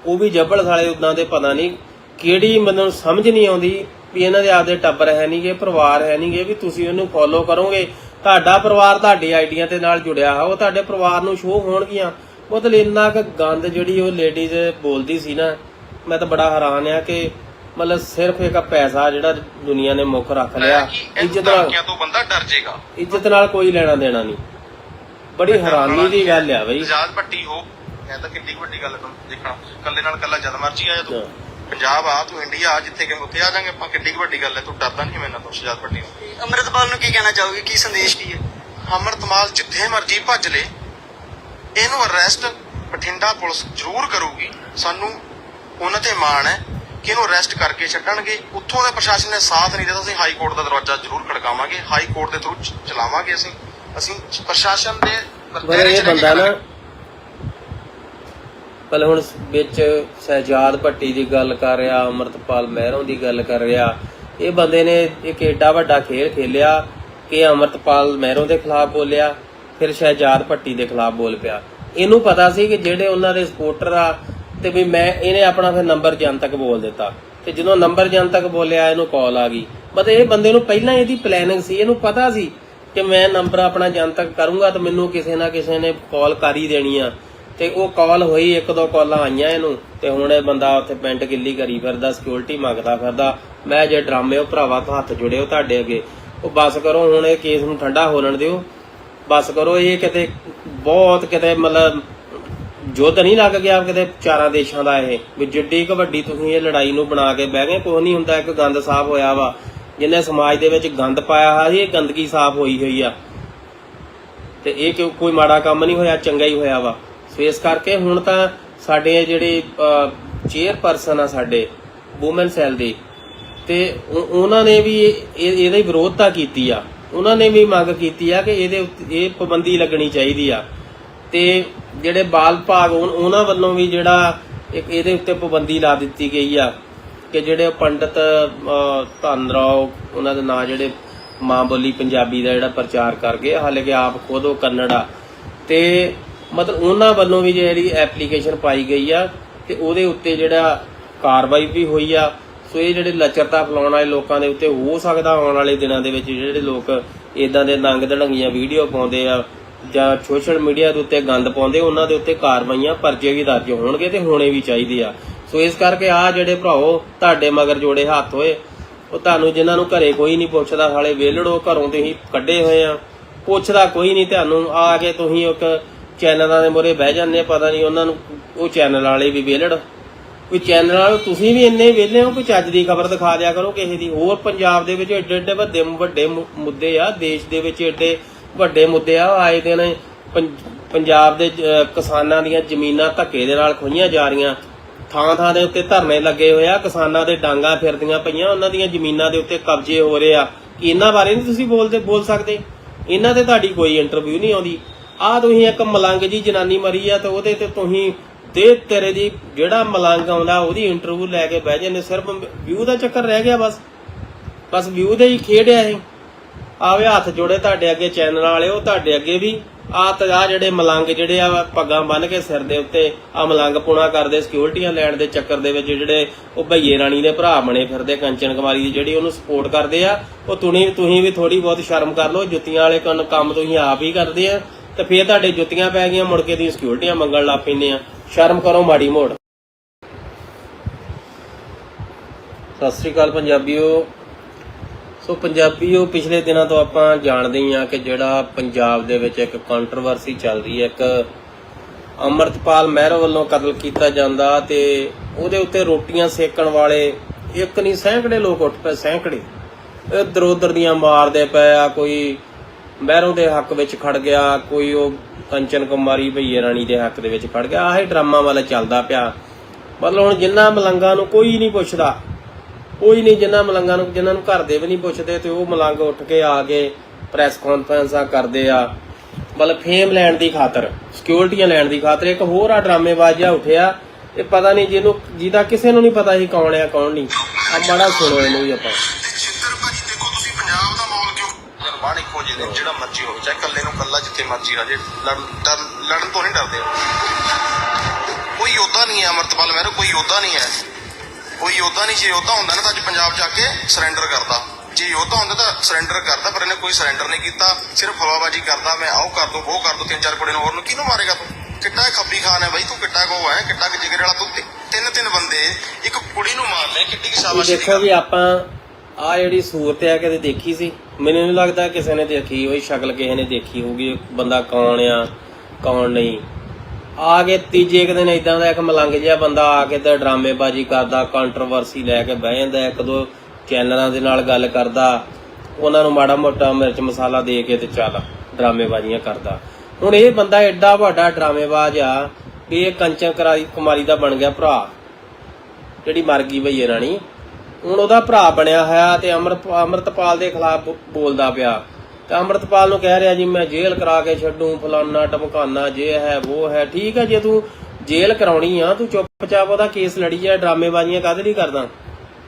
ਉਹ ਵੀ ਜੱਬਲ ਸਾਲੇ ਉਦਾਂ ਦੇ ਪਤਾ ਨਹੀਂ ਕਿਹੜੀ ਮੈਨੂੰ ਸਮਝ ਨਹੀਂ ਆਉਂਦੀ ਵੀ ਇਹਨਾਂ ਦੇ ਆਪਦੇ ਟੱਬਰ ਹੈ ਨਹੀਂਗੇ ਪਰਿਵਾਰ ਹੈ ਨਹੀਂਗੇ ਵੀ ਤੁਸੀਂ ਉਹਨੂੰ ਫੋਲੋ ਕਰੋਗੇ। ਤੁਹਾਡਾ ਪਰਿਵਾਰ ਤੁਹਾਡੇ ਆਈਡੀਆਂ ਤੇ ਨਾਲ ਜੁੜਿਆ ਹੈ ਉਹ ਤੁਹਾਡੇ ਪਰਿਵਾਰ ਨੂੰ ਸ਼ੋਅ ਹੋਣਗੀਆਂ। ਮਤਲਬ ਇੰਨਾ ਕੁ ਗੰਦ ਜਿਹੜੀ ਉਹ ਲੇਡੀਜ਼ ਬੋਲਦੀ ਸੀ ਨਾ, ਮੈਂ ਤਾਂ ਬੜਾ ਹੈਰਾਨ ਆ ਕਿ ਮਤਲਬ ਸਿਰਫ ਇੱਕ ਪੈਸਾ ਜਿਹੜਾ ਦੁਨੀਆ ਨੇ ਮੁੱਖ ਰੱਖ ਲਿਆ ਇੱਜ਼ਤ ਨਾਲ ਤੋਂ ਬੰਦਾ ਡਰ ਜਾਏਗਾ ਇੱਜ਼ਤ ਨਾਲ ਕੋਈ ਲੈਣਾ ਦੇਣਾ ਨਹੀਂ। ਬੜੀ ਹੈਰਾਨੀ ਦੀ ਗੱਲ ਆ ਬਈ। ਆਜ਼ਾਦ ਭੱਟੀ ਹੋ। ਮੈਂ ਤਾਂ ਕਿੰਨੀ ਕੁ ਵੱਡੀ ਗੱਲ ਦੇਖਣਾ। ਕੱਲੇ ਨਾਲ ਕੱਲਾ ਜਦ ਮਰਜ਼ੀ ਆਇਆ ਤੂੰ। ਹਾਂ। ਪੰਜਾਬ ਆ ਤੂੰ ਇੰਡੀਆ ਆ ਜਿੱਥੇ ਕਿ ਉੱਥੇ ਆ ਜਾਾਂਗੇ ਆਪਾਂ। ਕਿੰਨੀ ਵੱਡੀ ਗੱਲ ਹੈ ਤੂੰ ਡਰਦਾ ਨਹੀਂ ਮੈਨਾਂ ਤੋਂ ਆਜ਼ਾਦ ਭੱਟੀ ਨੂੰ ਅੰਮ੍ਰਿਤਪਾਲ ਨੂੰ ਕੀ ਕਹਿਣਾ ਚਾਹੋਗੇ? ਕੀ ਸੰਦੇਸ਼ ਕੀ ਹੈ? ਅਮਰਤਮਾਲ ਜਿੱਥੇ ਮਰਜ਼ੀ ਭੱਜ ਲੇ। ਇਹਨੂੰ ਅਰੈਸਟ ਬਠਿੰਡਾ ਪੁਲਿਸ ਜ਼ਰੂਰ ਕਰੂਗੀ। ਸਾਨੂੰ ਉਹਨਾਂ ਤੇ ਮਾਣ ਹੈ। ਕਿ ਇਹਨੂੰ ਅਰੈਸਟ ਕਰਕੇ ਛੱਡਣਗੇ। ਉੱਥੋਂ ਦੇ ਪ੍ਰਸ਼ਾਸਨ ਨੇ ਸਾਥ ਨਹੀਂ ਦਿੱਤਾ, ਅਸੀਂ ਹਾਈ ਕੋਰਟ ਦਾ ਦਰਵਾਜ਼ਾ ਜ਼ਰੂਰ ਖੜਕਾਵਾਂਗੇ। ਹਾਈ ਕੋਰਟ ਦੇ ਥਰੂ ਚਲਾਵਾਂਗੇ ਅਸੀਂ। ਅਸੀਂ ਪ੍ਰਸ਼ਾਸਨ ਦੇ ਪਰ ਇਹ ਬੰਦਾ ਨਾ, ਪਹਿਲਾਂ ਹੁਣ ਵਿੱਚ ਸਹਿਜਾਦ ਭੱਟੀ ਦੀ ਗੱਲ ਕਰ ਰਿਹਾ, ਅਮਰਤਪਾਲ ਮਹਿਰੋਂ ਦੀ ਗੱਲ ਕਰ ਰਿਹਾ। ਇਹ ਬੰਦੇ ਨੇ ਇੱਕ ਏਡਾ ਵੱਡਾ ਖੇਲ ਖੇਲਿਆ ਕਿ ਅਮਰਤਪਾਲ ਮਹਿਰੋਂ ਦੇ ਖਿਲਾਫ ਬੋਲਿਆ, ਫਿਰ ਸ਼ਹਿਜਾਦ ਭੱਟੀ ਦੇ ਖਿਲਾਫ ਬੋਲ ਪਿਆ। ਇਹਨੂੰ ਪਤਾ ਸੀ ਕਿ ਜਿਹੜੇ ਉਹਨਾਂ ਦੇ ਸਪੋਰਟਰ ਆ ਤੇ ਵੀ ਮੈਂ ਇਹਨੇ ਆਪਣਾ ਫਿਰ ਨੰਬਰ ਜਨਤਕ ਬੋਲ ਦਿੱਤਾ। ਤੇ ਜਦੋਂ ਨੰਬਰ ਜਨਤਕ ਬੋਲਿਆ, ਇਹਨੂੰ ਕਾਲ ਆ ਗਈ। ਮਤਲਬ ਇਹ ਬੰਦੇ ਨੂੰ ਪਹਿਲਾਂ ਇਹਦੀ ਪਲੈਨਿੰਗ ਸੀ, ਇਹਨੂੰ ਪਤਾ ਸੀ ਕਿ ਮੈਂ ਨੰਬਰ ਆਪਣਾ ਜਨਤਕ ਕਰੂੰਗਾ ਤਾਂ ਮੈਨੂੰ ਕਿਸੇ ਨਾ ਕਿਸੇ ਨੇ ਕਾਲ ਕਰ ਹੀ ਦੇਣੀ ਆ। ਤੇ ਉਹ ਕਾਲ ਹੋਈ, ਇੱਕ ਦੋ ਕਾਲਾਂ ਆਈਆਂ ਇਹਨੂੰ। ਤੇ ਹੁਣ ਇਹ ਬੰਦਾ ਉੱਥੇ ਪੈਂਟ ਗਿੱਲੀ ਕਰੀ ਫਿਰਦਾ ਸਿਕਿਉਰਿਟੀ ਮੰਗਦਾ ਫਿਰਦਾ। ਮੈਂ ਜੇ ਡਰਾਮੇ ਉਹ ਭਰਾਵਾ ਤੋਂ ਹੱਥ ਜੁੜਿਓ ਤੁਹਾਡੇ ਅੱਗੇ। ਉਹ ਬਸ ਕਰੋ, ਹੁਣ ਇਹ ਕੇਸ ਨੂੰ ਠੰਡਾ ਹੋਣ ਦਿਓ। ਬਸ ਕਰੋ, ਇਹ ਕਿਤੇ ਬਹੁਤ ਕਿਤੇ ਮਤਲਬ ਜੁੱਧ ਨਹੀਂ ਲੱਗ ਗਿਆ ਕਿਤੇ ਚਾਰਾਂ ਦੇਸ਼ਾਂ ਦਾ ਇਹ, ਵੀ ਜਿੱਡੀ ਕੁ ਵੱਡੀ ਤੁਸੀਂ ਇਹ ਲੜਾਈ ਨੂੰ ਬਣਾ ਕੇ ਬਹਿ ਗਏ ਕੁਝ ਨਹੀਂ ਹੁੰਦਾ, ਇੱਕ ਗੰਦ ਸਾਫ਼ ਹੋਇਆ ਵਾ। ਜਿਹਨੇ ਸਮਾਜ ਦੇ ਵਿੱਚ ਗੰਦ ਪਾਇਆ ਹੋਇਆ ਇਹ ਗੰਦਗੀ ਸਾਫ਼ ਹੋਈ ਹੋਈ ਆ। ਤੇ ਇਹ ਕਿ ਕੋਈ ਮਾੜਾ ਕੰਮ ਨਹੀਂ ਹੋਇਆ, ਚੰਗਾ ਹੀ ਹੋਇਆ ਵਾ। ਸੋ ਇਸ ਕਰਕੇ ਹੁਣ ਤਾਂ ਸਾਡੇ ਜਿਹੜੇ ਚੇਅਰਪਰਸਨ ਆ ਸਾਡੇ ਵੂਮਨ ਸੈਲ ਦੇ, ਤੇ ਉਹ- ਉਹਨਾਂ ਨੇ ਵੀ ਇਹਦਾ ਇਹ- ਇਹਦੀ ਵਿਰੋਧਤਾ ਕੀਤੀ ਆ। ਉਹਨਾਂ ਨੇ ਵੀ ਮੰਗ ਕੀਤੀ ਆ ਕਿ ਇਹਦੇ ਉੱਤੇ, ਇਹ ਪਾਬੰਦੀ ਲੱਗਣੀ ਚਾਹੀਦੀ ਆ। ਤੇ ਜਿਹੜੇ ਬਾਲ ਭਾਗ ਉਹਨਾਂ ਵੱਲੋਂ ਵੀ ਜਿਹੜਾ ਇੱਕ ਇਹਦੇ ਉੱਤੇ ਪਾਬੰਦੀ ਲਾ ਦਿੱਤੀ ਗਈ ਆ ਕਿ ਜਿਹੜੇ ਪੰਡਤ ਅਹ, ਰਾਓ ਉਹਨਾਂ ਦੇ ਨਾਂ ਜਿਹੜੇ ਮਾਂ ਬੋਲੀ ਪੰਜਾਬੀ ਦਾ ਜਿਹੜਾ ਪ੍ਰਚਾਰ ਕਰ ਗਏ ਹਾਲੇ ਕਿ ਆਪ ਖੁਦ ਉਹ ਕੰਨੜ ਆ। ਤੇ ਮਤਲਬ ਉਹਨਾਂ ਵੱਲੋਂ ਵੀ ਜਿਹੜੀ ਐਪਲੀਕੇਸ਼ਨ ਪਾਈ ਗਈ ਆ ਤੇ ਉਹਦੇ ਉੱਤੇ ਜਿਹੜਾ ਕਾਰਵਾਈ ਵੀ ਹੋਈ ਆ। ਸੋ ਇਹ ਜਿਹੜੇ ਲਚਰਤਾ ਫਲਾਉਣ ਵਾਲੇ ਲੋਕਾਂ ਦੇ ਉੱਤੇ ਹੋ ਸਕਦਾ ਆਉਣ ਵਾਲੇ ਦਿਨਾਂ ਦੇ ਵਿੱਚ ਜਿਹੜੇ ਲੋਕ ਇਦਾਂ ਦੇ ਨੰਗ ਧੜੰਗੀਆਂ ਵੀਡੀਓ ਪਾਉਂਦੇ ਆ ਜਾਂ ਸੋਸ਼ਲ ਮੀਡੀਆ ਦੇ ਉੱਤੇ ਗੰਦ ਪਾਉਂਦੇ, ਉਹਨਾਂ ਦੇ ਉੱਤੇ ਕਾਰਵਾਈਆਂ ਪਰਚੇ ਵੀ ਦਰਜ ਹੋਣਗੇ ਤੇ ਹੋਣੇ ਵੀ ਚਾਹੀਦੇ ਆ। ਸੋ ਇਸ ਕਰਕੇ ਆ ਜਿਹੜੇ ਭਰਾਓ ਤੁਹਾਡੇ ਮਗਰ ਜੋੜੇ ਹੱਥ ਹੋਏ, ਉਹ ਤੁਹਾਨੂੰ ਜਿਨ੍ਹਾਂ ਨੂੰ ਘਰੇ ਕੋਈ ਨਹੀਂ ਪੁੱਛਦਾ, ਹਾਲੇ ਵੇਲੜੋ ਘਰੋਂ ਤੁਸੀਂ ਕੱਢੇ ਹੋਏ ਆ। ਪੁੱਛਦਾ ਕੋਈ ਨਹੀਂ ਤੁਹਾਨੂੰ, ਆ ਕੇ ਤੁਸੀਂ ਇੱਕ ਚੈਨਲਾਂ ਦੇ ਮੂਹਰੇ ਬਹਿ ਜਾਂਦੇ ਆ, ਪਤਾ ਨਹੀਂ ਉਹਨਾਂ ਨੂੰ ਉਹ ਚੈਨਲ ਵਾਲੇ ਵੀ ਵੇਲੜ ਕੋਈ ਚੈਨਲ ਵਾਲੇ, ਤੁਸੀਂ ਵੀ ਇੰਨੇ ਵਿਹਲੇ ਹੋ, ਕੋਈ ਚੱਜ ਦੀ ਖਬਰ ਦਿਖਾ ਦਿਆ ਕਰੋ, ਕਿਸੇ ਦੀ। ਹੋਰ ਪੰਜਾਬ ਦੇ ਵਿੱਚ ਏਡੇ ਏਡੇ ਵੱਡੇ ਵੱਡੇ ਮੁੱਦੇ ਆ, ਦੇਸ਼ ਦੇ ਵਿੱਚ ਏਡੇ ਵੱਡੇ ਮੁੱਦੇ ਆ ਆਏ ਦਿਨ ਪੰਜਾਬ ਦੇ ਕਿਸਾਨਾਂ ਦੀਆਂ ਜ਼ਮੀਨਾਂ ਧੱਕੇ ਦੇ ਨਾਲ ਖੋਈਆਂ ਜਾ ਰਹੀਆਂ। ਥਾਂ ਥਾਂ ਦੇ ਉੱਤੇ ਧਰਨੇ ਲੱਗੇ ਹੋਏ ਆ, ਕਿਸਾਨਾਂ ਦੇ ਡਾਂਗਾ ਫਿਰਦੀਆਂ ਪਈਆਂ, ਉਹਨਾਂ ਦੀਆਂ ਜ਼ਮੀਨਾਂ ਦੇ ਉੱਤੇ ਕਬਜ਼ੇ ਹੋ ਰਹੇ ਆ। ਕਿ ਇਹਨਾਂ ਬਾਰੇ ਨਹੀਂ ਤੁਸੀਂ ਬੋਲਦੇ, ਬੋਲ ਸਕਦੇ। ਇਹਨਾਂ ਤੇ ਤੁਹਾਡੀ ਕੋਈ ਇੰਟਰਵਿਊ ਨਹੀਂ ਆਉਂਦੀ। ਆ ਤੁਸੀਂ ਇੱਕ ਮਲੰਗ ਜੀ ਜਨਾਨੀ ਮਰੀ ਆ, ਤੇ ਉਹਦੇ ਤੇ ਤੁਸੀਂ ਤੇ ਤੇਰੇ ਦੀ ਜਿਹੜਾ ਮਲੰਗ ਆਉਂਦਾ, ਉਹਦੀ ਇੰਟਰਵਿਊ ਲੈ ਕੇ ਬਹਿ ਜਾਂਦੇ, ਸਿਰਫ ਵਿਊ ਦਾ ਚੱਕਰ ਰਹਿ ਗਿਆ ਬਸ। ਬਸ ਵਿਊ ਦੇ ਹੀ ਖੇਡਿਆ ਇਹ। ਆਵੇ ਹੱਥ ਜੋੜੇ ਤੁਹਾਡੇ ਅੱਗੇ ਚੈਨਲ ਵਾਲੇ ਤੁਹਾਡੇ ਅੱਗੇ ਵੀ। ਆ ਆ ਜਿਹੜੇ ਮਲੰਗ ਜਿਹੜੇ ਆ, ਪੱਗਾਂ ਬੰਨ ਕੇ ਸਿਰ ਦੇ ਉੱਤੇ ਆ ਮਲੰਗ ਪੁਣਾ ਕਰਦੇ ਸਿਕਿਉਰਿਟੀਆਂ ਲੈਣ ਦੇ ਚੱਕਰ ਦੇ ਵਿੱਚ ਜਿਹੜੇ ਉਹ ਭਈਏ ਰਾਣੀ ਦੇ ਭਰਾ ਬਣੇ ਫਿਰਦੇ, ਕੰਚਨ ਕੁਮਾਰੀ ਦੀ ਜਿਹੜੀ ਉਹਨੂੰ ਸਪੋਰਟ ਕਰਦੇ ਆ, ਉਹ ਤੁਣੀ, ਤੁਸੀਂ ਵੀ ਥੋੜੀ ਬਹੁਤ ਸ਼ਰਮ ਕਰ ਲਓ, ਜੁੱਤੀਆਂ ਵਾਲੇ ਕੰਮ ਤੁਸੀਂ ਆਪ ਹੀ ਕਰਦੇ ਆ, ਤੇ ਫੇਰ ਤੁਹਾਡੇ ਜੁੱਤੀਆਂ ਪੈ ਗਈਆਂ, ਮੁੜ ਕੇ ਦੀ ਸਿਕਿਉਰਿਟੀਆਂ ਮੰਗਣ ਲੱਗ ਪੈਂਦੇ ਆ। ਸ਼ਰਮ ਕਰੋ ਮਾੜੀ ਮੋੜ। ਸਤਿ ਸ੍ਰੀ ਅਕਾਲ ਪੰਜਾਬੀਓ। ਸੋ ਪੰਜਾਬੀਓ ਪਿਛਲੇ ਦਿਨਾਂ ਤੋਂ ਆਪਾਂ ਜਾਣਦੇ ਹੀ ਆ ਕਿ ਜਿਹੜਾ ਪੰਜਾਬ ਦੇ ਵਿੱਚ ਇੱਕ ਕੰਟਰੋਵਰਸੀ ਚੱਲ ਰਹੀ ਹੈ, ਇੱਕ ਅਮਰਤਪਾਲ ਮਹਿਰੋ ਵੱਲੋਂ ਕਤਲ ਕੀਤਾ ਜਾਂਦਾ ਤੇ ਉਹਦੇ ਉੱਤੇ ਰੋਟੀਆਂ ਸੇਕਣ ਵਾਲੇ ਇੱਕ ਨਹੀਂ, ਸੈਂਕੜੇ ਲੋਕ ਉੱਠ ਪਏ, ਸੈਂਕੜੇ। ਇਧਰ ਉਧਰ ਦੀਆਂ ਮਾਰਦੇ ਪਏ ਆ, ਕੋਈ ਮਹਿਰੋ ਦੇ ਹੱਕ ਵਿੱਚ ਖੜ ਗਿਆ, ਕੋਈ ਉਹ ਕੰਚਨ ਕੁਮਾਰੀ ਭਈਏ ਰਾਣੀ ਦੇ ਹੱਕ ਦੇ ਵਿੱਚ ਖੜ ਗਿਆ, ਆਹੀ ਡਰਾਮਾ ਵਾਲਾ ਚੱਲਦਾ ਪਿਆ। ਮਤਲਬ ਹੁਣ ਜਿੰਨਾ ਮਲੰਗਾਂ ਨੂੰ ਕੋਈ ਨਹੀਂ ਪੁੱਛਦਾ ਕੋਈ ਨਹੀਂ ਜਿਨ੍ਹਾਂ ਮਲੰਗਾਂ ਨੂੰ ਜਿਨ੍ਹਾਂ ਨੂੰ ਘਰ ਦੇ ਵੀ ਨਹੀਂ ਪੁੱਛਦੇ ਤੇ ਉਹ ਮਲੰਗ ਉੱਠ ਕੇ ਆ ਕੇ ਪ੍ਰੈਸ ਕਾਨਫਰੰਸਾਂ ਕਰਦੇ ਆ। ਮਤਲਬ ਫੇਮ ਲੈਣ ਦੀ ਖਾਤਰ ਸਿਕਿਉਰਿਟੀਆਂ ਲੈਣ ਦੀ ਖਾਤਰ ਇੱਕ ਹੋਰ ਆ ਡਰਾਮੇਬਾਜ਼ ਜਿਹਾ ਉੱਠਿਆ ਇਹ ਪਤਾ ਨਹੀਂ ਜਿਹਨੂੰ ਜਿਹਦਾ ਕਿਸੇ ਨੂੰ ਨਹੀਂ ਪਤਾ ਸੀ ਕੌਣ ਆ ਕੌਣ ਨਹੀਂ। ਆ ਮਾੜਾ ਸੁਣੋ ਇਹਨੂੰ ਵੀ ਆਪਾਂ। ਛਿੱਤਰ ਭਾਜੀ ਦੇਖੋ ਤੁਸੀਂ ਪੰਜਾਬ ਦਾ ਮਾਹੌਲ ਕਿਉਂ? ਯਾਰ ਬਾਣ ਇੱਕੋ ਜਿਹੇ ਨੇ ਜਿਹੜਾ ਮਰਜ਼ੀ ਹੋਵੇ ਚਾਹੇ ਇਕੱਲੇ ਨੂੰ ਇਕੱਲਾ ਜਿੱਥੇ ਮਰਜ਼ੀ ਰਾਜੇ ਲੜਨ ਤੋਂ ਨਹੀਂ ਡਰਦੇ ਕੋਈ ਯੋਧਾ ਨਹੀਂ ਹੈ ਅਮਰਤਪਾਲ ਮਹਿਰੋ ਕੋਈ ਯੋਧਾ ਨਹੀਂ ਹੈ। ਕੋਈ ਯੋਧਾ ਨਹੀਂ ਜੇ ਯੋਧਾ ਹੁੰਦਾ ਨਾ ਤਾਂ ਅੱਜ ਪੰਜਾਬ ਜਾ ਕੇ ਸਰੈਂਡਰ ਕਰਦਾ। ਜੇ ਯੋਧਾ ਹੁੰਦਾ ਤਾਂ ਸਰੈਂਡਰ ਕਰਦਾ ਪਰ ਇਹਨੇ ਕੋਈ ਸਰੈਂਡਰ ਨਹੀਂ ਕੀਤਾ। ਸਿਰਫ ਹਵਾਬਾਜੀ ਕਰਦਾ ਮੈਂ ਆਹ ਕਰ ਦੂੰ ਉਹ ਕਰ ਦੂੰ ਤਿੰਨ ਚਾਰ ਕੁੜੇ ਨੂੰ ਹੋਰ ਨੂੰ ਕਿਹਨੂੰ ਮਾਰੇਗਾ ਤੂੰ? ਕਿੱਡਾ ਖੱਬੀ ਖਾਨ ਹੈ ਬਾਈ ਤੂੰ ਕਿੱਡਾ ਕੋ ਹੈ ਕਿੱਡਾ ਕੁ ਜਿਗਰ ਵਾਲਾ ਤੂੰ? ਤਿੰਨ ਤਿੰਨ ਬੰਦੇ ਇੱਕ ਕੁੜੀ ਨੂੰ ਮਾਰ ਲੈ ਕਿੱਡੀ ਸ਼ਾਬਾਸ਼ੀ ਦੇਖੋ ਵੀ ਆਪਾਂ ਆ ਜਿਹੜੀ ਸੂਰਤ ਆ ਕਦੇ ਦੇਖੀ ਸੀ? ਮੈਨੂੰ ਨਹੀਂ ਲੱਗਦਾ ਕਿਸੇ ਨੇ ਦੇਖੀ ਹੋਈ ਸ਼ਕਲ ਕਿਸੇ ਨੇ ਦੇਖੀ ਹੋਊਗੀ ਬੰਦਾ ਕੌਣ ਆ ਕੌਣ ਨਹੀਂ। ਆ ਕੇ ਤੀਜੇ ਕੁ ਦਿਨ ਇਦਾਂ ਦਾ ਇੱਕ ਮਲੰਗ ਜਿਹਾ ਬੰਦਾ ਆ ਕੇ ਤੇ ਡਰਾਮੇਬਾਜ਼ੀ ਕਰਦਾ ਕੰਟਰੋਵਰਸੀ ਲੈ ਕੇ ਬਹਿ ਜਾਂਦਾ, ਇੱਕ ਦੋ ਚੈਨਲਾਂ ਦੇ ਨਾਲ ਗੱਲ ਕਰਦਾ, ਉਹਨਾਂ ਨੂੰ ਮਾੜਾ ਮੋਟਾ ਮਿਰਚ ਮਸਾਲਾ ਦੇ ਕੇ ਤੇ ਚੱਲ ਡਰਾਮੇਬਾਜ਼ੀਆਂ ਕਰਦਾ। ਹੁਣ ਇਹ ਬੰਦਾ ਐਡਾ ਵੱਡਾ ਡਰਾਮੇਬਾਜ਼ ਆ ਕਿ ਇਹ ਕੰਚਨ ਕੁਮਾਰੀ ਦਾ ਬਣ ਗਿਆ ਭਰਾ। ਜਿਹੜੀ ਮਰ ਗਈ ਭਈਏ ਰਾਣੀ। ਹੁਣ ਉਹਦਾ ਭਰਾ ਬਣਿਆ ਹੋਇਆ ਤੇ ਅਮਰਤ ਅਮਰਤਪਾਲ ਦੇ ਖਿਲਾਫ ਬੋਲਦਾ ਪਿਆ। ਤੇ ਅੰਮ੍ਰਿਤਪਾਲ ਨੂੰ ਕਹਿ ਰਿਹਾ ਜੀ, ਮੈਂ ਜੇਲ੍ਹ ਕਰਾ ਕੇ ਛੱਡੂ, ਫਲਾਨਾ ਟਮਕਾਨਾ ਜੇ ਹੈ ਉਹ ਹੈ। ਠੀਕ ਹੈ, ਜੇ ਤੂੰ ਜੇਲ੍ਹ ਕਰਾਉਣੀ ਆ, ਤੂੰ ਚੁੱਪਚਾਪ ਉਹਦਾ ਕੇਸ ਲੜੀ ਜਾ, ਡਰਾਮੇਬਾਜ਼ੀਆਂ ਕਾਹਦੇ ਲਈ ਕਰਦਾ?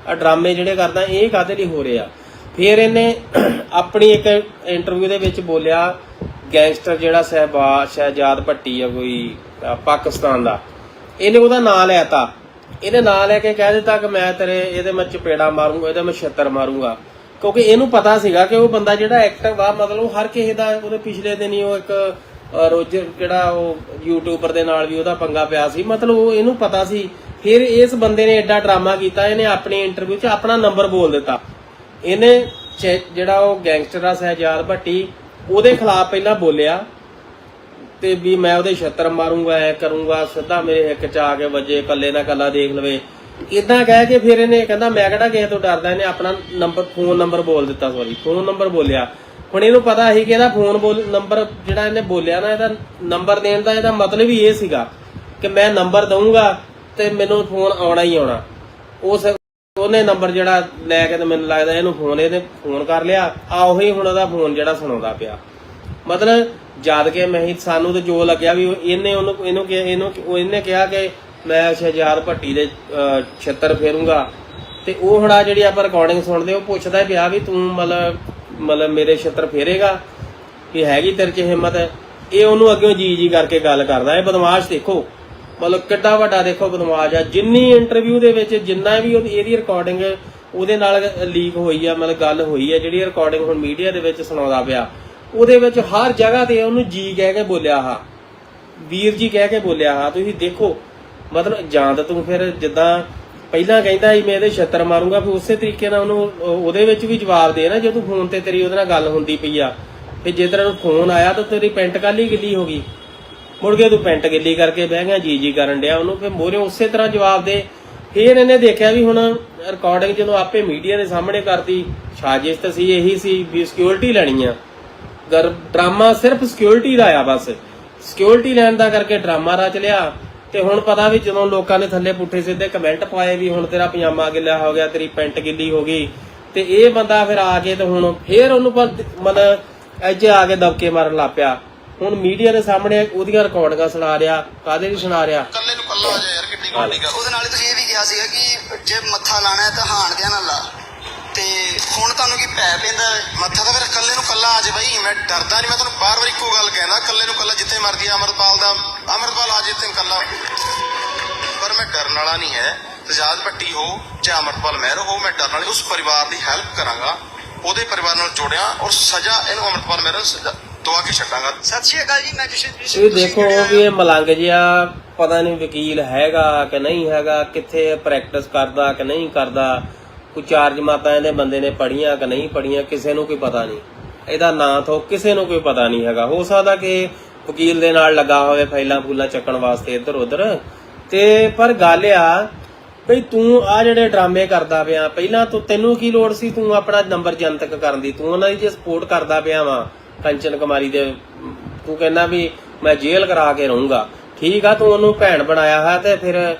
ਆ ਡਰਾਮੇ ਜਿਹੜੇ ਕਰਦਾ, ਇਹ ਕਾਹਦੇ ਲਈ ਹੋ ਰਹੇ? ਫਿਰ ਇਹਨੇ ਆਪਣੀ ਇੱਕ ਇੰਟਰਵਿਊ ਦੇ ਵਿੱਚ ਬੋਲਿਆ, ਗੈਂਗਸਟਰ ਜਿਹੜਾ ਸਹਿਬਾ, ਸ਼ਹਿਜਾਦ ਭੱਟੀ ਆ ਕੋਈ ਪਾਕਿਸਤਾਨ ਦਾ। ਇਹਨੇ ਉਹਦਾ ਨਾਂ ਲੈਤਾ। ਇਹਨੇ ਨਾਂ ਲੈ ਕੇ ਕਹਿ ਦਿੱਤਾ ਕਿ ਮੈਂ ਤੇਰੇ, ਇਹਦੇ ਮੈਂ ਚਪੇੜਾ ਮਾਰੂੰਗਾ ਇਹਦੇ ਮੈਂ ਛੱਤਰ ਮਾਰੂੰਗਾ। ਕਿਉਂਕਿ ਇਹਨੂੰ ਪਤਾ ਸੀਗਾ ਕਿ ਉਹ ਬੰਦਾ ਜਿਹੜਾ ਐਕਟਿਵ ਆ, ਮਤਲਬ ਹਰ ਕਿਸੇ ਦਾ, ਉਹਦੇ ਪਿਛਲੇ ਦਿਨ ਹੀ ਉਹ ਇੱਕ ਰੋਜਰ ਜਿਹੜਾ ਉਹ ਯੂਟਿਊਬਰ ਦੇ ਨਾਲ ਵੀ ਉਹਦਾ ਪੰਗਾ ਪਿਆ ਸੀ। ਮਤਲਬ ਉਹ ਇਹਨੂੰ ਪਤਾ ਸੀ। ਫਿਰ ਇਸ ਬੰਦੇ ਨੇ ਐਡਾ ਡਰਾਮਾ ਕੀਤਾ, ਇਹਨੇ ਆਪਣੀ ਇੰਟਰਵਿਊ 'ਚ ਆਪਣਾ ਨੰਬਰ ਬੋਲ ਦਿੱਤਾ। ਇਹਨੇ ਚੈ- ਜਿਹੜਾ ਉਹ ਗੈਂਗਸਟਰ ਆ, ਸਹਿਜਾਦ ਭੱਟੀ, ਉਹਦੇ ਖਿਲਾਫ ਪਹਿਲਾਂ ਬੋਲਿਆ ਤੇ ਵੀ ਮੈਂ ਉਹਦੇ ਛੱਤਰ ਮਾਰੂੰਗਾ, ਐ ਕਰੂੰਗਾ, ਸਿੱਧਾ ਮੇਰੇ ਹਿੱਕ ਚ ਆ ਕੇ ਵੱਜੇ ਕੱਲੇ ਨਾ ਕੱਲਾ ਦੇਖ ਲਵੇ। ਇਦਾਂ ਕਹਿ ਕੇ ਫਿਰ ਇਹਨੇ ਕਹਿੰਦਾ, ਮੈਂ ਕਿਹੜਾ ਕਿਸੇ ਤੋਂ ਡਰਦਾ, ਇਹਨੇ ਆਪਣਾ ਨੰਬਰ ਫੋਨ ਨੰਬਰ ਬੋਲ ਦਿੱਤਾ ਸੌਰੀ ਫੋਨ ਨੰਬਰ ਬੋਲਿਆ। ਹੁਣ ਇਹਨੂੰ ਪਤਾ ਸੀ ਕਿ ਇਹਦਾ ਫੋਨ ਬੋਲ ਨੰਬਰ ਜਿਹੜਾ ਇਹਨੇ ਬੋਲਿਆ ਨਾ, ਇਹਦਾ ਨੰਬਰ ਦੇਣ ਦਾ ਇਹਦਾ ਮਤਲਬ ਹੀ ਇਹ ਸੀਗਾ ਕਿ ਮੈਂ ਨੰਬਰ ਦਊਂਗਾ ਤੇ ਮੈਨੂੰ ਫੋਨ ਆਉਣਾ ਹੀ ਆਉਣਾ। ਉਸ ਉਹਨੇ ਨੰਬਰ ਜਿਹੜਾ ਲੈ ਕੇ ਤੇ ਮੈਨੂੰ ਲੱਗਦਾ ਇਹਨੂੰ ਫੋਨ ਇਹਨੇ ਫੋਨ ਕਰ ਲਿਆ। ਆ ਉਹੀ ਹੁਣ ਉਹਦਾ ਫੋਨ ਜਿਹੜਾ ਸੁਣਾਉਂਦਾ ਪਿਆ। ਮਤਲਬ ਜਦ ਕੇ ਮੈਂ ਸਾਨੂੰ ਤੇ ਜੋ ਲੱਗਿਆ ਵੀ ਇਹਨੇ ਉਹਨੂੰ ਇਹਨੂੰ ਕਿ ਇਹਨੂੰ ਇਹਨੇ ਕਿਹਾ ਕਿ ਮੈਂ ਸ਼ਹਿਜਾਦ ਭੱਟੀ ਦੇ ਅਹ, ਛਿੱਤਰ ਫੇਰੂੰਗਾ। ਤੇ ਉਹ ਹੁਣ ਆ ਜਿਹੜੀ ਆਪਾਂ ਰਿਕਾਰਡਿੰਗ ਸੁਣਦੇ ਉਹ ਪੁੱਛਦਾ ਪਿਆ ਵੀ ਤੂੰ ਮਤਲਬ ਮਤਲਬ ਮੇਰੇ ਛਿੱਤਰ ਫੇਰੇਗਾ? ਕਿ ਹੈਗੀ ਤੇਰੇ 'ਚ ਹਿੰਮਤ? ਇਹ ਉਹਨੂੰ ਅੱਗੇ ਜੀ ਜੀ ਕਰਕੇ ਗੱਲ ਕਰਦਾ ਇਹ ਬਦਮਾਸ਼ ਦੇਖੋ। ਮਤਲਬ ਕਿੱਡਾ ਵੱਡਾ ਦੇਖੋ ਬਦਮਾਸ਼ ਆ। ਜਿੰਨੀ ਇੰਟਰਵਿਊ ਦੇ ਵਿੱਚ ਜਿੰਨਾ ਵੀ ਇਹਦੀ ਰਿਕਾਰਡਿੰਗ ਉਹਦੇ ਨਾਲ ਲੀਕ ਹੋਈ ਆ ਮਤਲਬ ਗੱਲ ਹੋਈ ਆ ਜਿਹੜੀ ਰਿਕਾਰਡਿੰਗ ਹੁਣ ਮੀਡੀਆ ਦੇ ਵਿੱਚ ਸੁਣਾਉਂਦਾ ਪਿਆ। ਉਹਦੇ ਵਿੱਚ ਹਰ ਜਗ੍ਹਾ ਤੇ ਉਹਨੂੰ ਜੀ ਕਹਿ ਕੇ ਬੋਲਿਆ ਹਾ। ਵੀਰ ਜੀ ਕਹਿ ਕੇ ਬੋਲਿਆ ਆ ਤੁਸੀਂ ਦੇਖੋ ਮਤਲਬ ਜਾਂ ਤਾਂ ਤੂੰ ਫਿਰ ਜਿੱਦਾਂ ਪਹਿਲਾਂ ਕਹਿੰਦਾ ਸੀ, ਮੈਂ ਇਹਦੇ ਛੱਤਰ ਮਾਰੂੰਗਾ, ਫਿਰ ਉਸੇ ਤਰੀਕੇ ਨਾਲ ਉਹਨੂੰ, ਉਹਦੇ ਵਿੱਚ ਵੀ ਜਵਾਬ ਦੇ ਨਾ ਜਦੋਂ ਫੋਨ ਤੇ ਤੇਰੀ ਉਹਦੇ ਨਾਲ ਗੱਲ ਹੁੰਦੀ ਪਈ ਆ, ਫਿਰ ਜੇ ਤੇਰਾ ਫੋਨ ਆਇਆ ਤਾਂ ਤੇਰੀ ਪੈਂਟ ਕਾਲੀ ਗਿੱਲੀ ਹੋ ਗਈ। ਮੁੜ ਕੇ ਤੂੰ ਪੈਂਟ ਗਿੱਲੀ ਕਰਕੇ ਬਹਿ ਗਿਆ, ਜੀ ਜੀ ਕਰਨ ਡਿਆ ਉਹਨੂੰ, ਫਿਰ ਮੋਰੇ ਉਸੇ ਤਰ੍ਹਾਂ ਜਵਾਬ ਦੇ। ਫਿਰ ਇਹਨੇ ਦੇਖਿਆ ਵੀ ਹੁਣ ਰਿਕਾਰਡਿੰਗ ਜਦੋਂ ਆਪੇ ਮੀਡੀਆ ਦੇ ਸਾਹਮਣੇ ਕਰਦੀ ਸਾਜ਼ਿਸ਼ ਤਾਂ ਸੀ ਇਹੀ ਸੀ ਵੀ ਸਿਕਿਉਰਿਟੀ ਲੈਣੀ ਆ। ਡਰਾਮਾ ਸਿਰਫ ਸਿਕਿਉਰਿਟੀ ਦਾ ਆ ਬਸ। ਸਿਕਿਉਰਿਟੀ ਲੈਣ ਦਾ ਕਰਕੇ ਡਰਾਮਾ ਰਚ ਲਿਆ। ਤੇ ਹੁਣ ਪਤਾ ਵੀ ਜਦੋਂ ਲੋਕਾਂ ਨੇ ਥੱਲੇ ਪੁੱਠੇ ਸਿੱਧੇ ਕਮੈਂਟ ਪਾਏ ਵੀ ਹੁਣ ਤੇਰਾ ਪਜਾਮਾ ਗਿੱਲਾ ਹੋ ਗਿਆ ਤੇਰੀ ਪੈਂਟ ਗਿੱਲੀ ਹੋ ਗਈ ਤੇ ਇਹ ਬੰਦਾ ਫਿਰ ਆ ਕੇ ਤੇ ਹੁਣ ਫੇਰ ਉਹਨੂੰ ਪਰ ਮਤਲਬ ਇੱਥੇ ਆ ਕੇ ਦਬਕੇ ਮਾਰਨ ਲੱਗ ਪਿਆ। ਹੁਣ ਮੀਡੀਆ ਦੇ ਸਾਹਮਣੇ ਉਹਦੀਆਂ ਰਿਕਾਰਡਿੰਗਾਂ ਸੁਣਾ ਰਿਹਾ ਕਾਦੇ ਲਈ ਸੁਣਾ ਰਿਹਾ? ਕੱਲੇ ਨੂੰ ਕੱਲਾ ਆ ਜਾ ਯਾਰ ਕਿੱਡੀ ਗੱਲ। ਉਹਦੇ ਨਾਲ ਤੁਸੀਂ ਇਹ ਵੀ ਕਿਹਾ ਸੀਗਾ ਕਿ ਜੇ ਮੱਥਾ ਲਾਣਾ ਹੈ ਤਾਂ ਹਾਣ ਦਿਆਂ ਨਾਲ। ਲਾ ਤੇ ਹੁਣ ਤੁਹਾਨੂੰ ਕੀ ਪੈ ਪੈਂਦਾ? ਮੱਥਾ ਤਾਂ ਫਿਰ ਕੱਲੇ ਨੂੰ ਕੱਲਾ ਆ ਜੇ ਬਾਈ ਮੈਂ ਡਰਦਾ ਨਹੀਂ ਮੈਂ ਤੁਹਾਨੂੰ ਬਾਰ-ਬਾਰ ਇੱਕੋ ਗੱਲ ਕਹਿਣਾ ਕੱਲੇ ਨੂੰ ਕੱਲਾ ਜਿੱਥੇ ਮਰਜ਼ੀ ਅਮਰਪਾਲ ਦਾ ਅਮਰਪਾਲ ਆ ਜੇ ਤੇ ਕੱਲਾ ਪਰ ਮੈਂ ਡਰਨ ਵਾਲਾ ਨਹੀਂ ਹੈ ਤਜਾਦ ਪੱਟੀ ਹੋ ਚਾਹੇ ਅਮਰਪਾਲ ਮਹਿਰ ਹੋ ਮੈਂ ਡਰਨ ਵਾਲੇ ਉਸ ਪਰਿਵਾਰ ਦੀ ਹੈਲਪ ਕਰਾਂਗਾ ਉਹਦੇ ਪਰਿਵਾਰ ਨਾਲ ਜੁੜਿਆ ਔਰ ਸਜ਼ਾ ਇਹਨੂੰ ਅਮਰਪਾਲ ਮਹਿਰ ਨੂੰ ਸਜ਼ਾ ਦਵਾ ਕੇ ਛੱਡਾਂਗਾ। ਸਤਿ ਸ਼੍ਰੀ ਅਕਾਲ ਜੀ ਮੈਂ ਜਸ਼ਨਪ੍ਰੀਤ ਇਹ ਦੇਖੋ ਵੀ ਇਹ ਮਲੰਗ ਜਿਹਾ ਪਤਾ ਨਹੀਂ ਵਕੀਲ ਹੈਗਾ ਕਿ ਨਹੀਂ ਹੈਗਾ ਕਿੱਥੇ ਪ੍ਰੈਕਟਿਸ ਕਰਦਾ ਕਿ ਨਹੀਂ ਕਰਦਾ। ਕੋਈ ਚਾਰ ਜਮਾਤਾਂ ਇਹਦੇ ਬੰਦੇ ਨੇ ਪੜੀਆਂ ਕਿ ਨਹੀਂ ਪੜੀਆਂ ਕਿਸੇ ਨੂੰ ਕੋਈ ਪਤਾ ਨਹੀਂ। ਇਹਦਾ ਨਾਂ ਤੋਂ ਕਿਸੇ ਨੂੰ ਕੋਈ ਪਤਾ ਨਹੀਂ ਹੈਗਾ। ਹੋ ਸਕਦਾ ਕਿ ਵਕੀਲ ਦੇ ਨਾਲ ਲੱਗਾ ਹੋਵੇ, ਫਾਈਲਾਂ ਫੂਲਾਂ ਚੱਕਣ ਵਾਸਤੇ ਇੱਧਰ ਉੱਧਰ। ਤੇ ਪਰ ਗੱਲ ਆ, ਬਈ ਤੂੰ ਆ ਜਿਹੜੇ ਡਰਾਮੇ ਕਰਦਾ ਪਿਆ, ਪਹਿਲਾਂ ਤੂੰ ਤੈਨੂੰ ਕੀ ਲੋੜ ਸੀ? ਤੂੰ ਆਪਣਾ ਨੰਬਰ ਜਨਤਕ ਕਰਨ ਦੀ। ਤੂੰ ਉਹਨਾਂ ਦੀ ਜੇ ਸਪੋਰਟ ਕਰਦਾ ਪਿਆ ਵਾ, ਕੰਚਨ ਕੁਮਾਰੀ ਦੇ, ਤੂੰ ਕਹਿੰਦਾ ਵੀ ਮੈਂ ਜੇਲ੍ਹ ਕਰਾ ਕੇ ਰਹੂੰਗਾ। ਠੀਕ ਆ, ਤੂੰ ਉਹਨੂੰ ਭੈਣ ਬਣਾਇਆ ਹੈ ਤੇ ਫਿਰ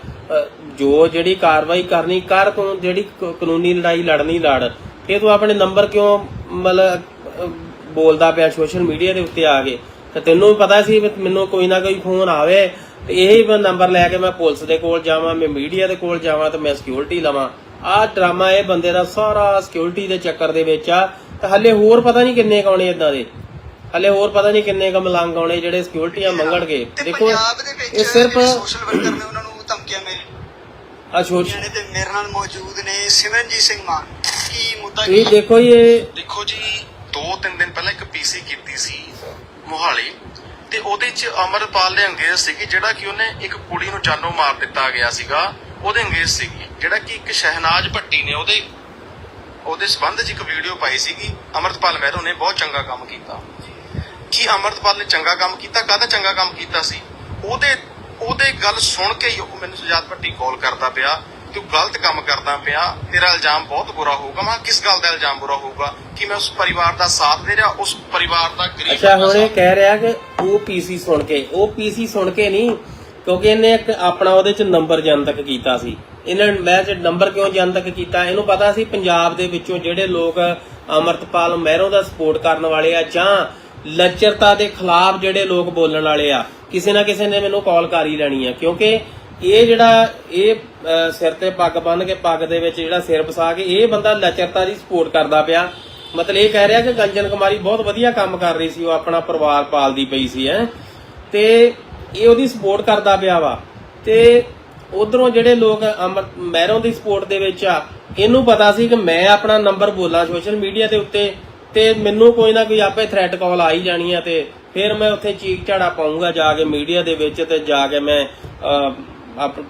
ਜੋ ਜਿਹੜੀ ਕਾਰਵਾਈ ਕਰਨੀ ਕਰ ਤੂੰ ਜਿਹੜੀ ਕਾਨੂੰਨੀ ਲੜਾਈ ਲੜਨੀ ਲੜ। ਇਹ ਤੂੰ ਆਪਣੇ ਨੰਬਰ ਕਿਉਂ ਮਤਲਬ ਬੋਲਦਾ ਪਿਆ ਸੋਸ਼ਲ ਮੀਡੀਆ ਦੇ ਉੱਤੇ ਆ ਕੇ? ਤੇ ਤੈਨੂੰ ਵੀ ਪਤਾ ਸੀ ਮੈਨੂੰ ਕੋਈ ਨਾ ਕੋਈ ਫੋਨ ਆਵੇ ਤੇ ਇਹੀ ਮੈਂ ਨੰਬਰ ਲੈ ਕੇ ਮੈਂ ਪੁਲਿਸ ਦੇ ਕੋਲ ਜਾਵਾਂ ਮੈਂ ਮੀਡੀਆ ਦੇ ਕੋਲ ਜਾਵਾਂ ਤੇ ਮੈਂ ਸਿਕਿਉਰਿਟੀ ਲਵਾਂ। ਆਹ ਡਰਾਮਾ ਇਹ ਬੰਦੇ ਦਾ ਸਾਰਾ ਸਿਕਿਉਰਿਟੀ ਦੇ ਚੱਕਰ ਦੇ ਵਿੱਚ ਆ। ਤੇ ਹੱਲੇ ਹੋਰ ਪਤਾ ਨਹੀਂ ਕਿੰਨੇ ਕਾਉਣੇ ਇਦਾਂ ਦੇ। ਹਲੇ ਹੋਰ ਪਤਾ ਨਹੀਂ ਕਿੰਨੇ ਕ ਮਲੰਗ ਆਉਣੇ ਜਿਹੜੇ ਸਿਕਿਉਰਿਟੀਆਂ ਮੰਗਣਗੇ। ਦੇਖੋ ਇਹ ਸਿਰਫ ਸੋਸ਼ਲ ਵਰਕਰ ਨੇ ਉਹਨਾਂ ਨੂੰ ਧਮਕੀਆਂ ਮਿਲ ਸੋਚ ਨੇ ਤੇ ਮੇਰੇ ਨਾਲ ਮੌਜੂਦ ਨੇ ਸਿਮਰਨਜੀਤ ਸਿੰਘ ਮਾਨ। ਕੀ ਮੁੱਦਾ ਇਹ ਕੀ ਦੇਖੋ ਇਹ ਦੇਖੋ ਜੀ 2-3 ਦਿਨ ਪਹਿਲਾਂ ਇੱਕ ਪੀਸੀ ਕੀਤੀ ਸੀ ਮੋਹਾਲੀ। ਤੇ ਉਹਦੇ ਚ ਅਮਰਪਾਲ ਦੇ ਅੰਗੇਜ਼ ਸੀਗੀ ਜਿਹੜਾ ਕਿ ਉਹਨੇ ਇੱਕ ਕੁੜੀ ਨੂੰ ਜਾਨੋਂ ਮਾਰ ਦਿੱਤਾ ਗਿਆ ਸੀਗਾ। ਉਹਦੇ ਅੰਗੇਜ਼ ਸੀਗੀ ਜਿਹੜਾ ਕਿ ਇੱਕ ਸ਼ਹਿਨਾਜ਼ ਭੱਟੀ ਨੇ ਉਹਦੇ ਉਹਦੇ ਸਬੰਧ 'ਚ ਇੱਕ ਵੀਡੀਓ ਪਾਈ ਸੀਗੀ। ਅਮਰਪਾਲ ਮਹਿਰੋ ਨੇ ਬਹੁਤ ਚੰਗਾ ਕੰਮ ਕੀਤਾ। ਕੀ ਅਮਰਪਾਲ ਨੇ ਚੰਗਾ ਕੰਮ ਕੀਤਾ? ਕਾਹਦਾ ਚੰਗਾ ਕੰਮ ਕੀਤਾ ਸੀ? ਉਹਦੇ ਉਹਦੇ ਗੱਲ ਸੁਣ ਕੇ ਹੀ ਉਹ ਮੈਨੂੰ ਸੁਜਾਤ ਭੱਟੀ ਕਾਲ ਕਰਦਾ ਪਿਆ ਤੂੰ ਗਲਤ ਕੰਮ ਕਰਦਾ ਪਿਆ ਤੇਰਾ ਇਲਜ਼ਾਮ ਬਹੁਤ ਬੁਰਾ ਹੋਊਗਾ। ਮੈਂ ਕਿਸ ਗੱਲ ਦਾ ਇਲਜ਼ਾਮ ਬੁਰਾ ਹੋਊਗਾ? ਕਿ ਮੈਂ ਉਸ ਪਰਿਵਾਰ ਦਾ ਸਾਥ ਦੇ ਰਿਹਾ ਉਸ ਪਰਿਵਾਰ ਦਾ ਗਰੀਬ ਅੱਛਾ ਹੁਣ ਇਹ ਕਹਿ ਰਿਹਾ। ਕਿ ਉਹ ਪੀਸੀ ਸੁਣ ਕੇ ਉਹ ਪੀਸੀ ਸੁਣ ਕੇ ਨਹੀਂ ਕਿਉਂਕਿ ਇਹਨੇ ਇੱਕ ਆਪਣਾ ਉਹਦੇ ਚ ਨੰਬਰ ਜਨਤਕ ਕੀਤਾ ਸੀ। ਇਹਨਾਂ ਨੇ ਮੈਂ ਚ ਨੰਬਰ ਕਿਉਂ ਜਨਤਕ ਕੀਤਾ? ਇਹਨੂੰ ਪਤਾ ਸੀ ਪੰਜਾਬ ਦੇ ਵਿੱਚੋਂ ਜਿਹੜੇ ਲੋਕ ਅਮਰਤਪਾਲ ਮਹਿਰੋਂ ਦਾ ਸਪੋਰਟ ਕਰਨ ਵਾਲੇ ਆ ਜਾਂ ਲੱਚਰਤਾ ਦੇ ਖਿਲਾਫ ਜਿਹੜੇ ਲੋਕ ਬੋਲਣ ਵਾਲੇ ਆ, ਕਿਸੇ ਨਾ ਕਿਸੇ ਨੇ ਮੈਨੂੰ ਕਾਲ ਕਰ ਹੀ ਲੈਣੀ ਆ, ਕਿਉਂਕਿ ਇਹ ਜਿਹੜਾ ਇਹ ਸਿਰ ਤੇ ਪੱਗ ਬੰਨ ਕੇ ਪੱਗ ਦੇ ਵਿੱਚ ਜਿਹੜਾ ਸਿਰ ਵਸਾ ਕੇ ਇਹ ਬੰਦਾ ਲਚਰਤਾ ਦੀ ਸਪੋਰਟ ਕਰਦਾ ਪਿਆ। ਮਤਲਬ ਇਹ ਕਹਿ ਰਿਹਾ ਕਿ ਗੰਜਨ ਕੁਮਾਰੀ ਬਹੁਤ ਵਧੀਆ ਕੰਮ ਕਰ ਰਹੀ ਸੀ, ਉਹ ਆਪਣਾ ਪਰਿਵਾਰ ਪਾਲਦੀ ਪਈ ਸੀ, ਹੈ। ਤੇ ਇਹ ਉਹਦੀ ਸਪੋਰਟ ਕਰਦਾ ਪਿਆ ਵਾ। ਤੇ ਉਧਰੋਂ ਜਿਹੜੇ ਲੋਕ ਅਮਰ ਮਹਿਰੋਂ ਦੀ ਸਪੋਰਟ ਦੇ ਵਿੱਚ ਆ, ਇਹਨੂੰ ਪਤਾ ਸੀ ਕਿ ਮੈਂ ਆਪਣਾ ਨੰਬਰ ਬੋਲਾਂ ਸੋਸ਼ਲ ਮੀਡੀਆ ਦੇ ਉੱਤੇ। ਤੇ ਮੈਨੂੰ ਕੋਈ ਨਾ ਕੋਈ ਆਪੇ ਥ੍ਰੈਟ ਕਾਲ ਆ ਹੀ ਜਾਣੀ ਆ ਤੇ ਫਿਰ ਮੈਂ ਉੱਥੇ ਚੀਕ ਝਾੜਾ ਪਾਉਂਗਾ ਜਾ ਕੇ ਮੀਡੀਆ ਦੇ ਵਿੱਚ ਤੇ ਜਾ ਕੇ ਮੈਂ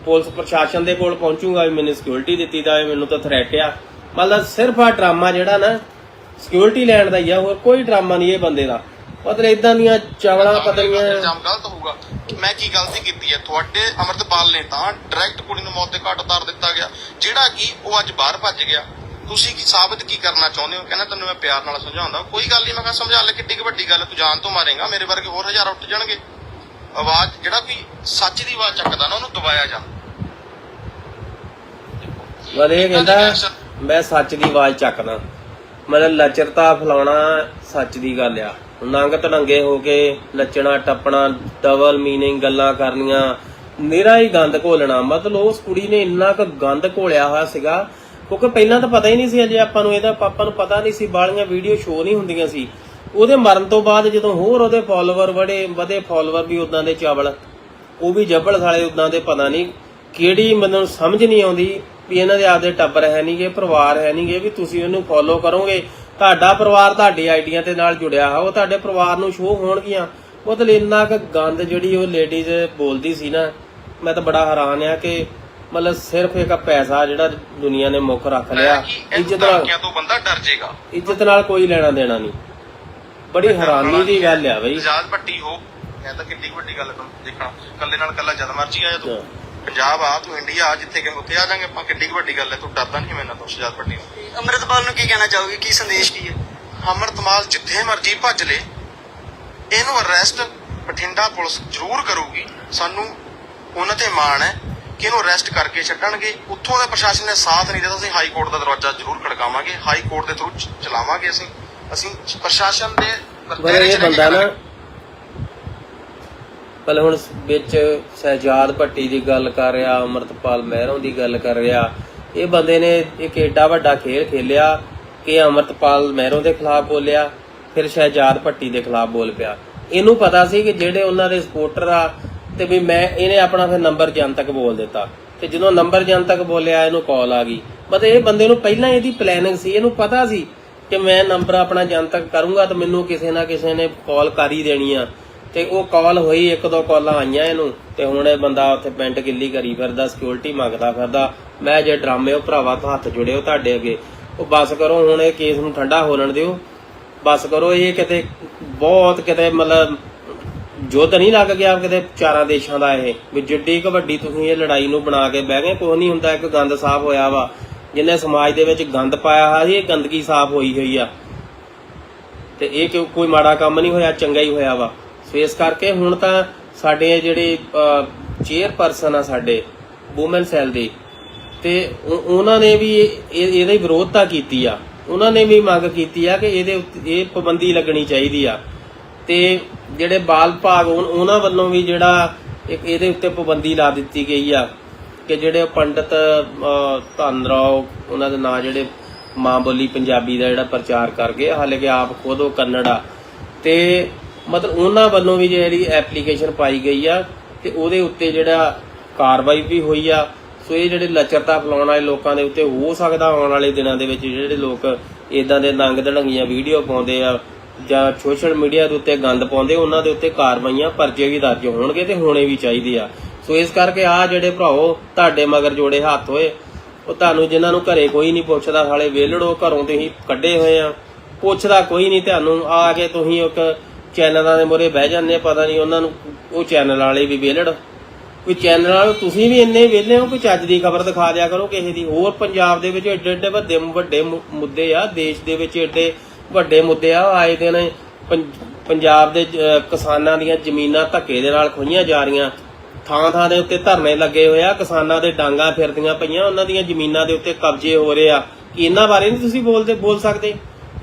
ਪੁਲਿਸ ਪ੍ਰਸ਼ਾਸਨ ਦੇ ਕੋਲ ਪਹੁੰਚੂਗਾ ਵੀ ਮੈਨੂੰ ਸਿਕਿਉਰਿਟੀ ਦਿੱਤੀ ਦਾ ਮੈਨੂੰ ਤਾਂ ਥ੍ਰੈਟ ਆ। ਮਤਲਬ ਸਿਰਫ ਆ ਡਰਾਮਾ ਜਿਹੜਾ ਨਾ ਸਿਕਿਉਰਿਟੀ ਲੈਣ ਦਾ ਹੀ ਆ ਹੋਰ ਕੋਈ ਡਰਾਮਾ ਨਹੀਂ ਇਹ ਬੰਦੇ ਦਾ। ਮਤਲਬ ਇਦਾਂ ਦੀਆਂ ਚਾਵਲਾਂ ਪਤਲੀਆਂ ਇਲਜ਼ਾਮ ਗਲਤ ਹੋਊਗਾ। ਮੈਂ ਕੀ ਗਲਤੀ ਕੀਤੀ ਹੈ ਤੁਹਾਡੇ ਅਮਰਤਪਾਲ ਨੇ ਤਾਂ ਡਾਇਰੈਕਟ ਕੁੜੀ ਨੂੰ ਮੌਤ ਦੇ ਘਾਟ ਉਤਾਰ ਦਿੱਤਾ ਗਿਆ ਜਿਹੜਾ ਕਿ ਉਹ ਅੱਜ ਬਾਹਰ ਭੱਜ ਗਿਆ। ਤੁਸੀਂ ਕੀ ਸਾਬਤ ਕੀ ਕਰਨਾ ਚਾਹੁੰਦੇ ਹੋ? ਕਹਿੰਦਾ ਤੈਨੂੰ ਮੈਂ ਪਿਆਰ ਨਾਲ ਸਮਝਾਉਂਦਾ। ਕੋਈ ਗੱਲ ਨਹੀਂ ਮੈਂ ਕਿਹਾ ਸਮਝਾ ਲੈ ਕਿੱਡੀ ਵੱਡੀ ਗੱਲ ਤੂੰ ਜਾਨ ਤੋਂ ਮਾਰੇਗਾ ਮੇਰੇ ਵਰਗੇ ਹੋਰ ਹਜ਼ਾਰ ਉੱਠ ਜਾਣਗੇ। ਆਵਾਜ਼ ਜਿਹੜਾ ਕੋਈ ਸੱਚ ਦੀ ਆਵਾਜ਼ ਚੱਕਦਾ ਨਾ ਉਹਨੂੰ ਦਬਾਇਆ ਜਾ। ਮਤਲਬ ਇਹ ਕਹਿੰਦਾ ਮੈਂ ਸੱਚ ਦੀ ਆਵਾਜ਼ ਚੱਕਦਾ ਮਤਲਬ ਲਚਰਤਾ ਫਲਾਉਣਾ ਸੱਚ ਦੀ ਗੱਲ ਆ। ਨੰਗ ਤੜੰਗੇ ਹੋ ਕੇ ਨੱਚਣਾ ਟੱਪਣਾ ਡਬਲ ਮੀਨਿੰਗ ਗੱਲਾਂ ਕਰਨੀਆਂ। ਨਿਰਾ ਹੀ ਗੰਦ ਘੋਲਣਾ। ਮਤਲਬ ਉਸ ਕੁੜੀ ਨੇ ਇੰਨਾ ਕੁ ਗੰਦ ਘੋਲਿਆ ਹੋਇਆ ਸੀਗਾ ਕਿਉਂਕਿ ਪਹਿਲਾਂ ਤਾਂ ਪਤਾ ਹੀ ਨਹੀਂ ਸੀ ਅਜੇ ਆਪਾਂ ਨੂੰ ਇਹਦਾ ਪਾਪਾ ਨੂੰ ਪਤਾ ਨਹੀਂ ਸੀ ਬਾਲੀਆਂ ਵੀਡੀਓ ਸ਼ੋ ਨਹੀਂ ਹੁੰਦੀਆਂ ਸੀ। ਉਹਦੇ ਮਰਨ ਤੋਂ ਬਾਅਦ ਜਦੋਂ ਹੋਰ ਉਹਦੇ ਫਾਲੋਅਰ ਬੜੇ ਵਧੇ ਫਾਲੋਅਰ ਵੀ ਉਦਾਂ ਦੇ ਚਾਵਲ, ਉਹ ਵੀ ਜੱਬਲ ਸਾਲੇ ਉਦਾਂ ਦੇ ਪਤਾ ਨਹੀਂ ਕਿਹੜੀ ਮੈਨੂੰ ਸਮਝ ਨਹੀਂ ਆਉਂਦੀ ਵੀ ਇਹਨਾਂ ਦੇ ਆਪਦੇ ਟੱਬਰ ਹੈ ਨਹੀਂਗੇ ਪਰਿਵਾਰ ਹੈ ਨਹੀਂਗੇ ਵੀ ਤੁਸੀਂ ਉਹਨੂੰ ਫੋਲੋ ਕਰੋਗੇ। ਤੁਹਾਡਾ ਪਰਿਵਾਰ ਤੁਹਾਡੀ ਆਈਡੀਆਂ ਦੇ ਨਾਲ ਜੁੜਿਆ ਹੈ ਉਹ ਤੁਹਾਡੇ ਪਰਿਵਾਰ ਨੂੰ ਸ਼ੋਅ ਹੋਣਗੀਆਂ। ਮਤਲਬ ਇੰਨਾ ਕੁ ਗੰਦ ਜਿਹੜੀ ਉਹ ਲੇਡੀਜ਼ ਬੋਲਦੀ ਸੀ ਨਾ, ਮੈਂ ਤਾਂ ਬੜਾ ਹੈਰਾਨ ਆ ਕਿ ਮਤਲਬ ਸਿਰਫ ਇੱਕ ਪੈਸਾ ਜਿਹੜਾ ਦੁਨੀਆ ਨੇ ਮੁੱਖ ਰੱਖ ਲਿਆ ਇੱਜ਼ਤ ਨਾਲ ਤੋਂ ਬੰਦਾ ਡਰ ਜਾਏਗਾ ਇੱਜ਼ਤ ਨਾਲ ਕੋਈ ਲੈਣਾ ਦੇਣਾ ਨਹੀਂ। ਬੜੀ ਹੈਰਾਨੀ ਦੀ ਗੱਲ ਆ ਬਈ। ਆਜ਼ਾਦ ਭੱਟੀ ਹੋ ਇਹ ਤਾਂ ਕਿੱਡੀ ਕੁ ਵੱਡੀ ਗੱਲ ਦੇਖਣਾ ਕੱਲੇ ਨਾਲ ਕੱਲਾ ਜਦ ਮਰਜ਼ੀ ਆਇਆ ਤੂੰ। ਪੰਜਾਬ ਆ ਤੂੰ ਇੰਡੀਆ ਆ ਜਿੱਥੇ ਕਿ ਉੱਥੇ ਆ ਜਾਾਂਗੇ ਆਪਾਂ ਕਿੱਡੀ ਕੁ ਵੱਡੀ ਗੱਲ ਹੈ ਤੂੰ ਡਰਦਾ ਨਹੀਂ ਮੈਨਾਂ ਤੋਂ ਆਜ਼ਾਦ ਭੱਟੀ ਨੂੰ। ਅੰਮ੍ਰਿਤਪਾਲ ਨੂੰ ਕੀ ਕਹਿਣਾ ਚਾਹੋਗੇ? ਕੀ ਸੰਦੇਸ਼ ਕੀ ਹੈ? ਅਮਰਤਮਾਲ ਜਿੱਥੇ ਮਰਜ਼ੀ ਭੱਜ ਲੇ ਇਹਨੂੰ ਅਰੈਸਟ ਬਠਿੰਡਾ ਪੁਲਿਸ ਜ਼ਰੂਰ ਕਰੂਗੀ। ਸਾਨੂੰ ਉਹਨਾਂ ਤੇ ਮਾਣ ਹੈ। ਕਿ ਇਹਨੂੰ ਅਰੈਸਟ ਕਰਕੇ ਛੱਡਣਗੇ। ਉੱਥੋਂ ਦੇ ਪ੍ਰਸ਼ਾਸਨ ਨੇ ਸਾਥ ਨਹੀਂ ਦਿੱਤਾ ਅਸੀਂ ਹਾਈ ਕੋਰਟ ਦਾ ਦਰਵਾਜ਼ਾ ਜ਼ਰੂਰ ਖੜਕਾਵਾਂਗੇ। ਹਾਈ ਕੋਰਟ ਦੇ ਥਰੂ ਚਲਾਵਾਂਗੇ ਅਸੀਂ। ਅਸੀਂ ਪ੍ਰਸ਼ਾਸਨ ਦੇ ਚ ਬੰਦਾ ਨਾ। ਪਹਿਲਾਂ ਹੁਣ ਵਿੱਚ ਸਹਿਜਾਦ ਭੱਟੀ ਦੀ ਗੱਲ ਕਰ ਰਿਹਾ ਅਮਰਤਪਾਲ ਮਹਿਰੋਂ ਦੀ ਗੱਲ ਕਰ ਰਿਹਾ। ਇਹ ਬੰਦੇ ਨੇ ਇੱਕ ਏਡਾ ਵੱਡਾ ਖੇਲ ਖੇਲਿਆ ਕਿ ਅਮਰਤਪਾਲ ਮਹਿਰੋਂ ਦੇ ਖਿਲਾਫ ਬੋਲਿਆ ਫਿਰ ਸ਼ਹਿਜਾਦ ਭੱਟੀ ਦੇ ਖਿਲਾਫ ਬੋਲ ਪਿਆ। ਇਹਨੂੰ ਪਤਾ ਸੀ ਕਿ ਜਿਹੜੇ ਉਹਨਾਂ ਦੇ ਸਪੋਰਟਰ ਆ ਤੇ ਵੀ ਮੈਂ ਇਹਨੇ ਆਪਣਾ ਫਿਰ ਨੰਬਰ ਜਨਤਕ ਬੋਲ ਦਿੱਤਾ। ਤੇ ਜਦੋਂ ਨੰਬਰ ਜਨਤਕ ਬੋਲਿਆ, ਇਹਨੂੰ ਕਾਲ ਆ ਗਈ। ਮਤਲਬ ਇਹ ਬੰਦੇ ਨੂੰ ਪਹਿਲਾਂ ਇਹਦੀ ਪਲੈਨਿੰਗ ਸੀ, ਇਹਨੂੰ ਪਤਾ ਸੀ ਕਿ ਮੈਂ ਨੰਬਰ ਆਪਣਾ ਜਨਤਕ ਕਰੂੰਗਾ ਤਾਂ ਮੈਨੂੰ ਕਿਸੇ ਨਾ ਕਿਸੇ ਨੇ ਕਾਲ ਕਰ ਹੀ ਦੇਣੀ ਆ। ਤੇ ਉਹ ਕਾਲ ਹੋਈ, ਇੱਕ ਦੋ ਕਾਲਾਂ ਆਈਆਂ ਇਹਨੂੰ। ਤੇ ਹੁਣ ਇਹ ਬੰਦਾ ਉੱਥੇ ਪੈਂਟ ਗਿੱਲੀ ਕਰੀ ਫਿਰਦਾ ਸਿਕਿਉਰਿਟੀ ਮੰਗਦਾ ਫਿਰਦਾ। ਮੈਂ ਜੇ ਡਰਾਮੇ ਉਹ ਭਰਾਵਾ ਤੋਂ ਹੱਥ ਜੁੜਿਓ ਤੁਹਾਡੇ ਅੱਗੇ। ਉਹ ਬਸ ਕਰੋ, ਹੁਣ ਇਹ ਕੇਸ ਨੂੰ ਠੰਡਾ ਹੋ ਲੈਣ ਦਿਓ। ਬਸ ਕਰੋ, ਇਹ ਕਿਤੇ ਬਹੁਤ ਕਿਤੇ ਮਤਲਬ ਜੁੱਧ ਨਹੀਂ ਲੱਗ ਗਿਆ ਕਿਤੇ ਚਾਰਾਂ ਦੇਸ਼ਾਂ ਦਾ ਇਹ, ਵੀ ਜਿੱਡੀ ਕੁ ਵੱਡੀ ਤੁਸੀਂ ਇਹ ਲੜਾਈ ਨੂੰ ਬਣਾ ਕੇ ਬਹਿ ਗਏ, ਕੁਛ ਨਹੀਂ ਹੁੰਦਾ, ਇੱਕ ਗੰਦ ਸਾਫ਼ ਹੋਇਆ ਵਾ। ਜਿੰਨੇ ਸਮਾਜ ਦੇ ਵਿੱਚ ਗੰਦ ਪਾਇਆ ਹੋਇਆ ਇਹ ਗੰਦਗੀ ਸਾਫ਼ ਹੋਈ ਹੋਈ ਆ। ਤੇ ਇਹ ਕਿ ਕੋਈ ਮਾੜਾ ਕੰਮ ਨਹੀਂ ਹੋਇਆ, ਚੰਗਾ ਹੀ ਹੋਇਆ ਵਾ। ਸੋ ਇਸ ਕਰਕੇ ਹੁਣ ਤਾਂ ਸਾਡੇ ਜਿਹੜੇ ਚੇਅਰਪਰਸਨ ਆ ਸਾਡੇ ਵੂਮਨ ਸੈਲ ਦੇ, ਤੇ ਉਹ- ਉਹਨਾਂ ਨੇ ਵੀ ਇਹ- ਇਹ- ਇਹਦੀ ਵਿਰੋਧਤਾ ਕੀਤੀ ਆ। ਉਹਨਾਂ ਨੇ ਵੀ ਮੰਗ ਕੀਤੀ ਆ ਕਿ ਇਹਦੇ ਇਹ ਪਾਬੰਦੀ ਲੱਗਣੀ ਚਾਹੀਦੀ ਆ। ਤੇ ਜਿਹੜੇ ਬਾਲ ਭਾਗ ਉਨ- ਉਹਨਾਂ ਵੱਲੋਂ ਵੀ ਜਿਹੜਾ ਇੱਕ ਇਹਦੇ ਉੱਤੇ ਪਾਬੰਦੀ ਲਾ ਦਿੱਤੀ ਗਈ ਆ ਕਿ ਜਿਹੜੇ ਪੰਡਤ ਅਹ, ਰਾਓ ਉਹਨਾਂ ਦੇ ਨਾਂ ਜਿਹੜੇ ਮਾਂ ਬੋਲੀ ਪੰਜਾਬੀ ਦਾ ਜਿਹੜਾ ਪ੍ਰਚਾਰ ਕਰ ਗਏ ਹਾਲੇ ਕਿ ਆਪ ਖੁਦ ਉਹ ਕੰਨੜ ਆ। ਤੇ ਮਤਲਬ ਉਹਨਾਂ ਵੱਲੋਂ ਵੀ ਜਿਹੜੀ ਐਪਲੀਕੇਸ਼ਨ ਪਾਈ ਗਈ ਆ ਤੇ ਉਹਦੇ ਉੱਤੇ ਜਿਹੜਾ ਕਾਰਵਾਈ ਵੀ ਹੋਈ ਆ। ਸੋ ਇਹ ਜਿਹੜੇ ਲਚਰਤਾ ਫਲਾਉਣ ਵਾਲੇ ਲੋਕਾਂ ਦੇ ਉੱਤੇ ਹੋ ਸਕਦਾ ਆਉਣ ਵਾਲੇ ਦਿਨਾਂ ਦੇ ਵਿੱਚ ਜਿਹੜੇ ਲੋਕ ਇਦਾਂ ਦੇ ਨੰਗ ਧੜੰਗੀਆਂ ਵੀਡੀਓ ਪਾਉਂਦੇ ਆ ਜਾਂ ਸੋਸ਼ਲ ਮੀਡੀਆ ਦੇ ਉੱਤੇ ਗੰਦ ਪਾਉਂਦੇ, ਉਹਨਾਂ ਦੇ ਉੱਤੇ ਕਾਰਵਾਈਆਂ ਪਰਚੇ ਵੀ ਦਰਜ ਹੋਣਗੇ ਤੇ ਹੋਣੇ ਵੀ ਚਾਹੀਦੇ ਆ। ਸੋ ਇਸ ਕਰਕੇ ਆ ਜਿਹੜੇ ਭਰਾਓ, ਤੁਹਾਡੇ ਮਗਰ ਜੋੜੇ ਹੱਥ ਹੋਏ, ਉਹ ਤੁਹਾਨੂੰ ਜਿਨ੍ਹਾਂ ਨੂੰ ਘਰੇ ਕੋਈ ਨਹੀਂ ਪੁੱਛਦਾ ਸਾਲੇ ਵੇਲੜੋ ਘਰੋਂ ਤੁਸੀਂ ਕੱਢੇ ਹੋਏ ਆ। ਪੁੱਛਦਾ ਕੋਈ ਨਹੀਂ ਤੁਹਾਨੂੰ, ਆ ਕੇ ਤੁਸੀਂ ਇੱਕ ਚੈਨਲਾਂ ਦੇ ਮੂਹਰੇ ਬਹਿ ਜਾਂਦੇ ਪਤਾ ਨਹੀਂ ਉਹਨਾਂ ਨੂੰ, ਉਹ ਚੈਨਲ ਵਾਲੇ ਵੀ ਵੇਲੜ ਕੋਈ ਚੈਨਲ ਵਾਲੇ, ਤੁਸੀਂ ਵੀ ਇੰਨੇ ਵਿਹਲੇ ਹੋ ਕਿ ਚੱਜ ਦੀ ਖਬਰ ਦਿਖਾ ਦਿਆ ਕਰੋ ਕਿਸੇ ਦੀ। ਹੋਰ ਪੰਜਾਬ ਦੇ ਵਿੱਚ ਏਡੇ ਏਡੇ ਵੱਡੇ ਵੱਡੇ ਮੁ- ਮੁੱਦੇ ਆ, ਦੇਸ਼ ਦੇ ਵਿੱਚ ਏਡੇ ਵੱਡੇ ਮੁੱਦੇ ਆ, ਆਏ ਦਿਨ ਪੰਜਾਬ ਦੇ ਕਿਸਾਨਾਂ ਦੀਆਂ ਜ਼ਮੀਨਾਂ ਧੱਕੇ ਦੇ ਨਾਲ ਖੋਈਆਂ ਜਾ ਰਹੀਆਂ। ਥਾਂ ਥਾਂ ਦੇ ਉੱਤੇ ਧਰਨੇ ਲੱਗੇ ਹੋਏ ਆ, ਕਿਸਾਨਾਂ ਦੇ ਡਾਂਗਾ ਫਿਰਦੀਆਂ ਪਈਆਂ, ਉਹਨਾਂ ਦੀਆਂ ਜ਼ਮੀਨਾਂ ਦੇ ਉੱਤੇ ਕਬਜ਼ੇ ਹੋ ਰਹੇ ਆ। ਇਹਨਾਂ ਬਾਰੇ ਨਹੀਂ ਤੁਸੀਂ ਬੋਲਦੇ, ਬੋਲ ਸਕਦੇ।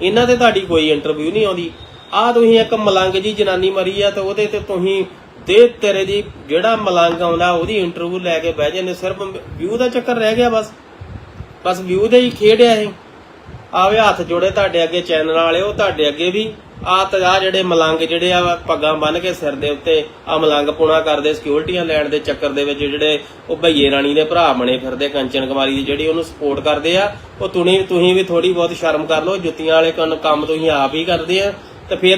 ਇਹਨਾਂ ਤੇ ਤੁਹਾਡੀ ਕੋਈ ਇੰਟਰਵਿਊ ਨਹੀਂ ਆਉਂਦੀ। ਆ ਤੁਸੀਂ ਇੱਕ ਮਲੰਗ ਜੀ ਜਨਾਨੀ ਮਰੀ ਆ, ਤੇ ਉਹਦੇ ਤੇ ਤੁਸੀਂ ਦੇ ਤੇਰੇ ਦੀ ਜਿਹੜਾ ਮਲੰਗ ਆਉਂਦਾ, ਉਹਦੀ ਇੰਟਰਵਿਊ ਲੈ ਕੇ ਬਹਿ ਜਾਂਦੇ ਸਿਰਫ ਵਿਊ ਦਾ ਚੱਕਰ ਰਹਿ ਗਿਆ ਬਸ। ਬਸ ਵਿਊ ਦੇ ਹੀ ਖੇਡਿਆ ਇਹ। ਆਵੇ ਹੱਥ ਜੋੜੇ ਤੁਹਾਡੇ ਅੱਗੇ ਚੈਨਲ ਵਾਲੇ, ਉਹ ਤੁਹਾਡੇ ਅੱਗੇ ਵੀ ਆ ਤਜਾ ਜਿਹੜੇ ਮਲੰਗ ਜਿਹੜੇ ਆ ਪੱਗਾਂ ਬੰਨ ਕੇ ਸਿਰ ਦੇ ਉੱਤੇ ਆ ਮਲੰਗ ਪੁਣਾ ਕਰਦੇ ਸਿਕਿਉਰਟੀਆਂ ਲੈਣ ਦੇ ਚੱਕਰ ਦੇ ਵਿੱਚ ਜਿਹੜੇ ਉਹ ਭਈਏ ਰਾਣੀ ਦੇ ਭਰਾ ਬਣੇ ਫਿਰਦੇ, ਕੰਚਨ ਕੁਮਾਰੀ ਦੀ ਜਿਹੜੀ ਉਹਨੂੰ ਸਪੋਰਟ ਕਰਦੇ ਆ, ਉਹ ਤੁਣੀ, ਤੁਸੀਂ ਵੀ ਥੋੜੀ ਬਹੁਤ ਸ਼ਰਮ ਕਰ ਲਓ, ਜੁੱਤੀਆਂ ਵਾਲੇ ਕੰਨ- ਕੰਮ ਤੁਸੀਂ ਆਪ ਹੀ ਕਰਦੇ ਆ, ਤੇ ਫਿਰ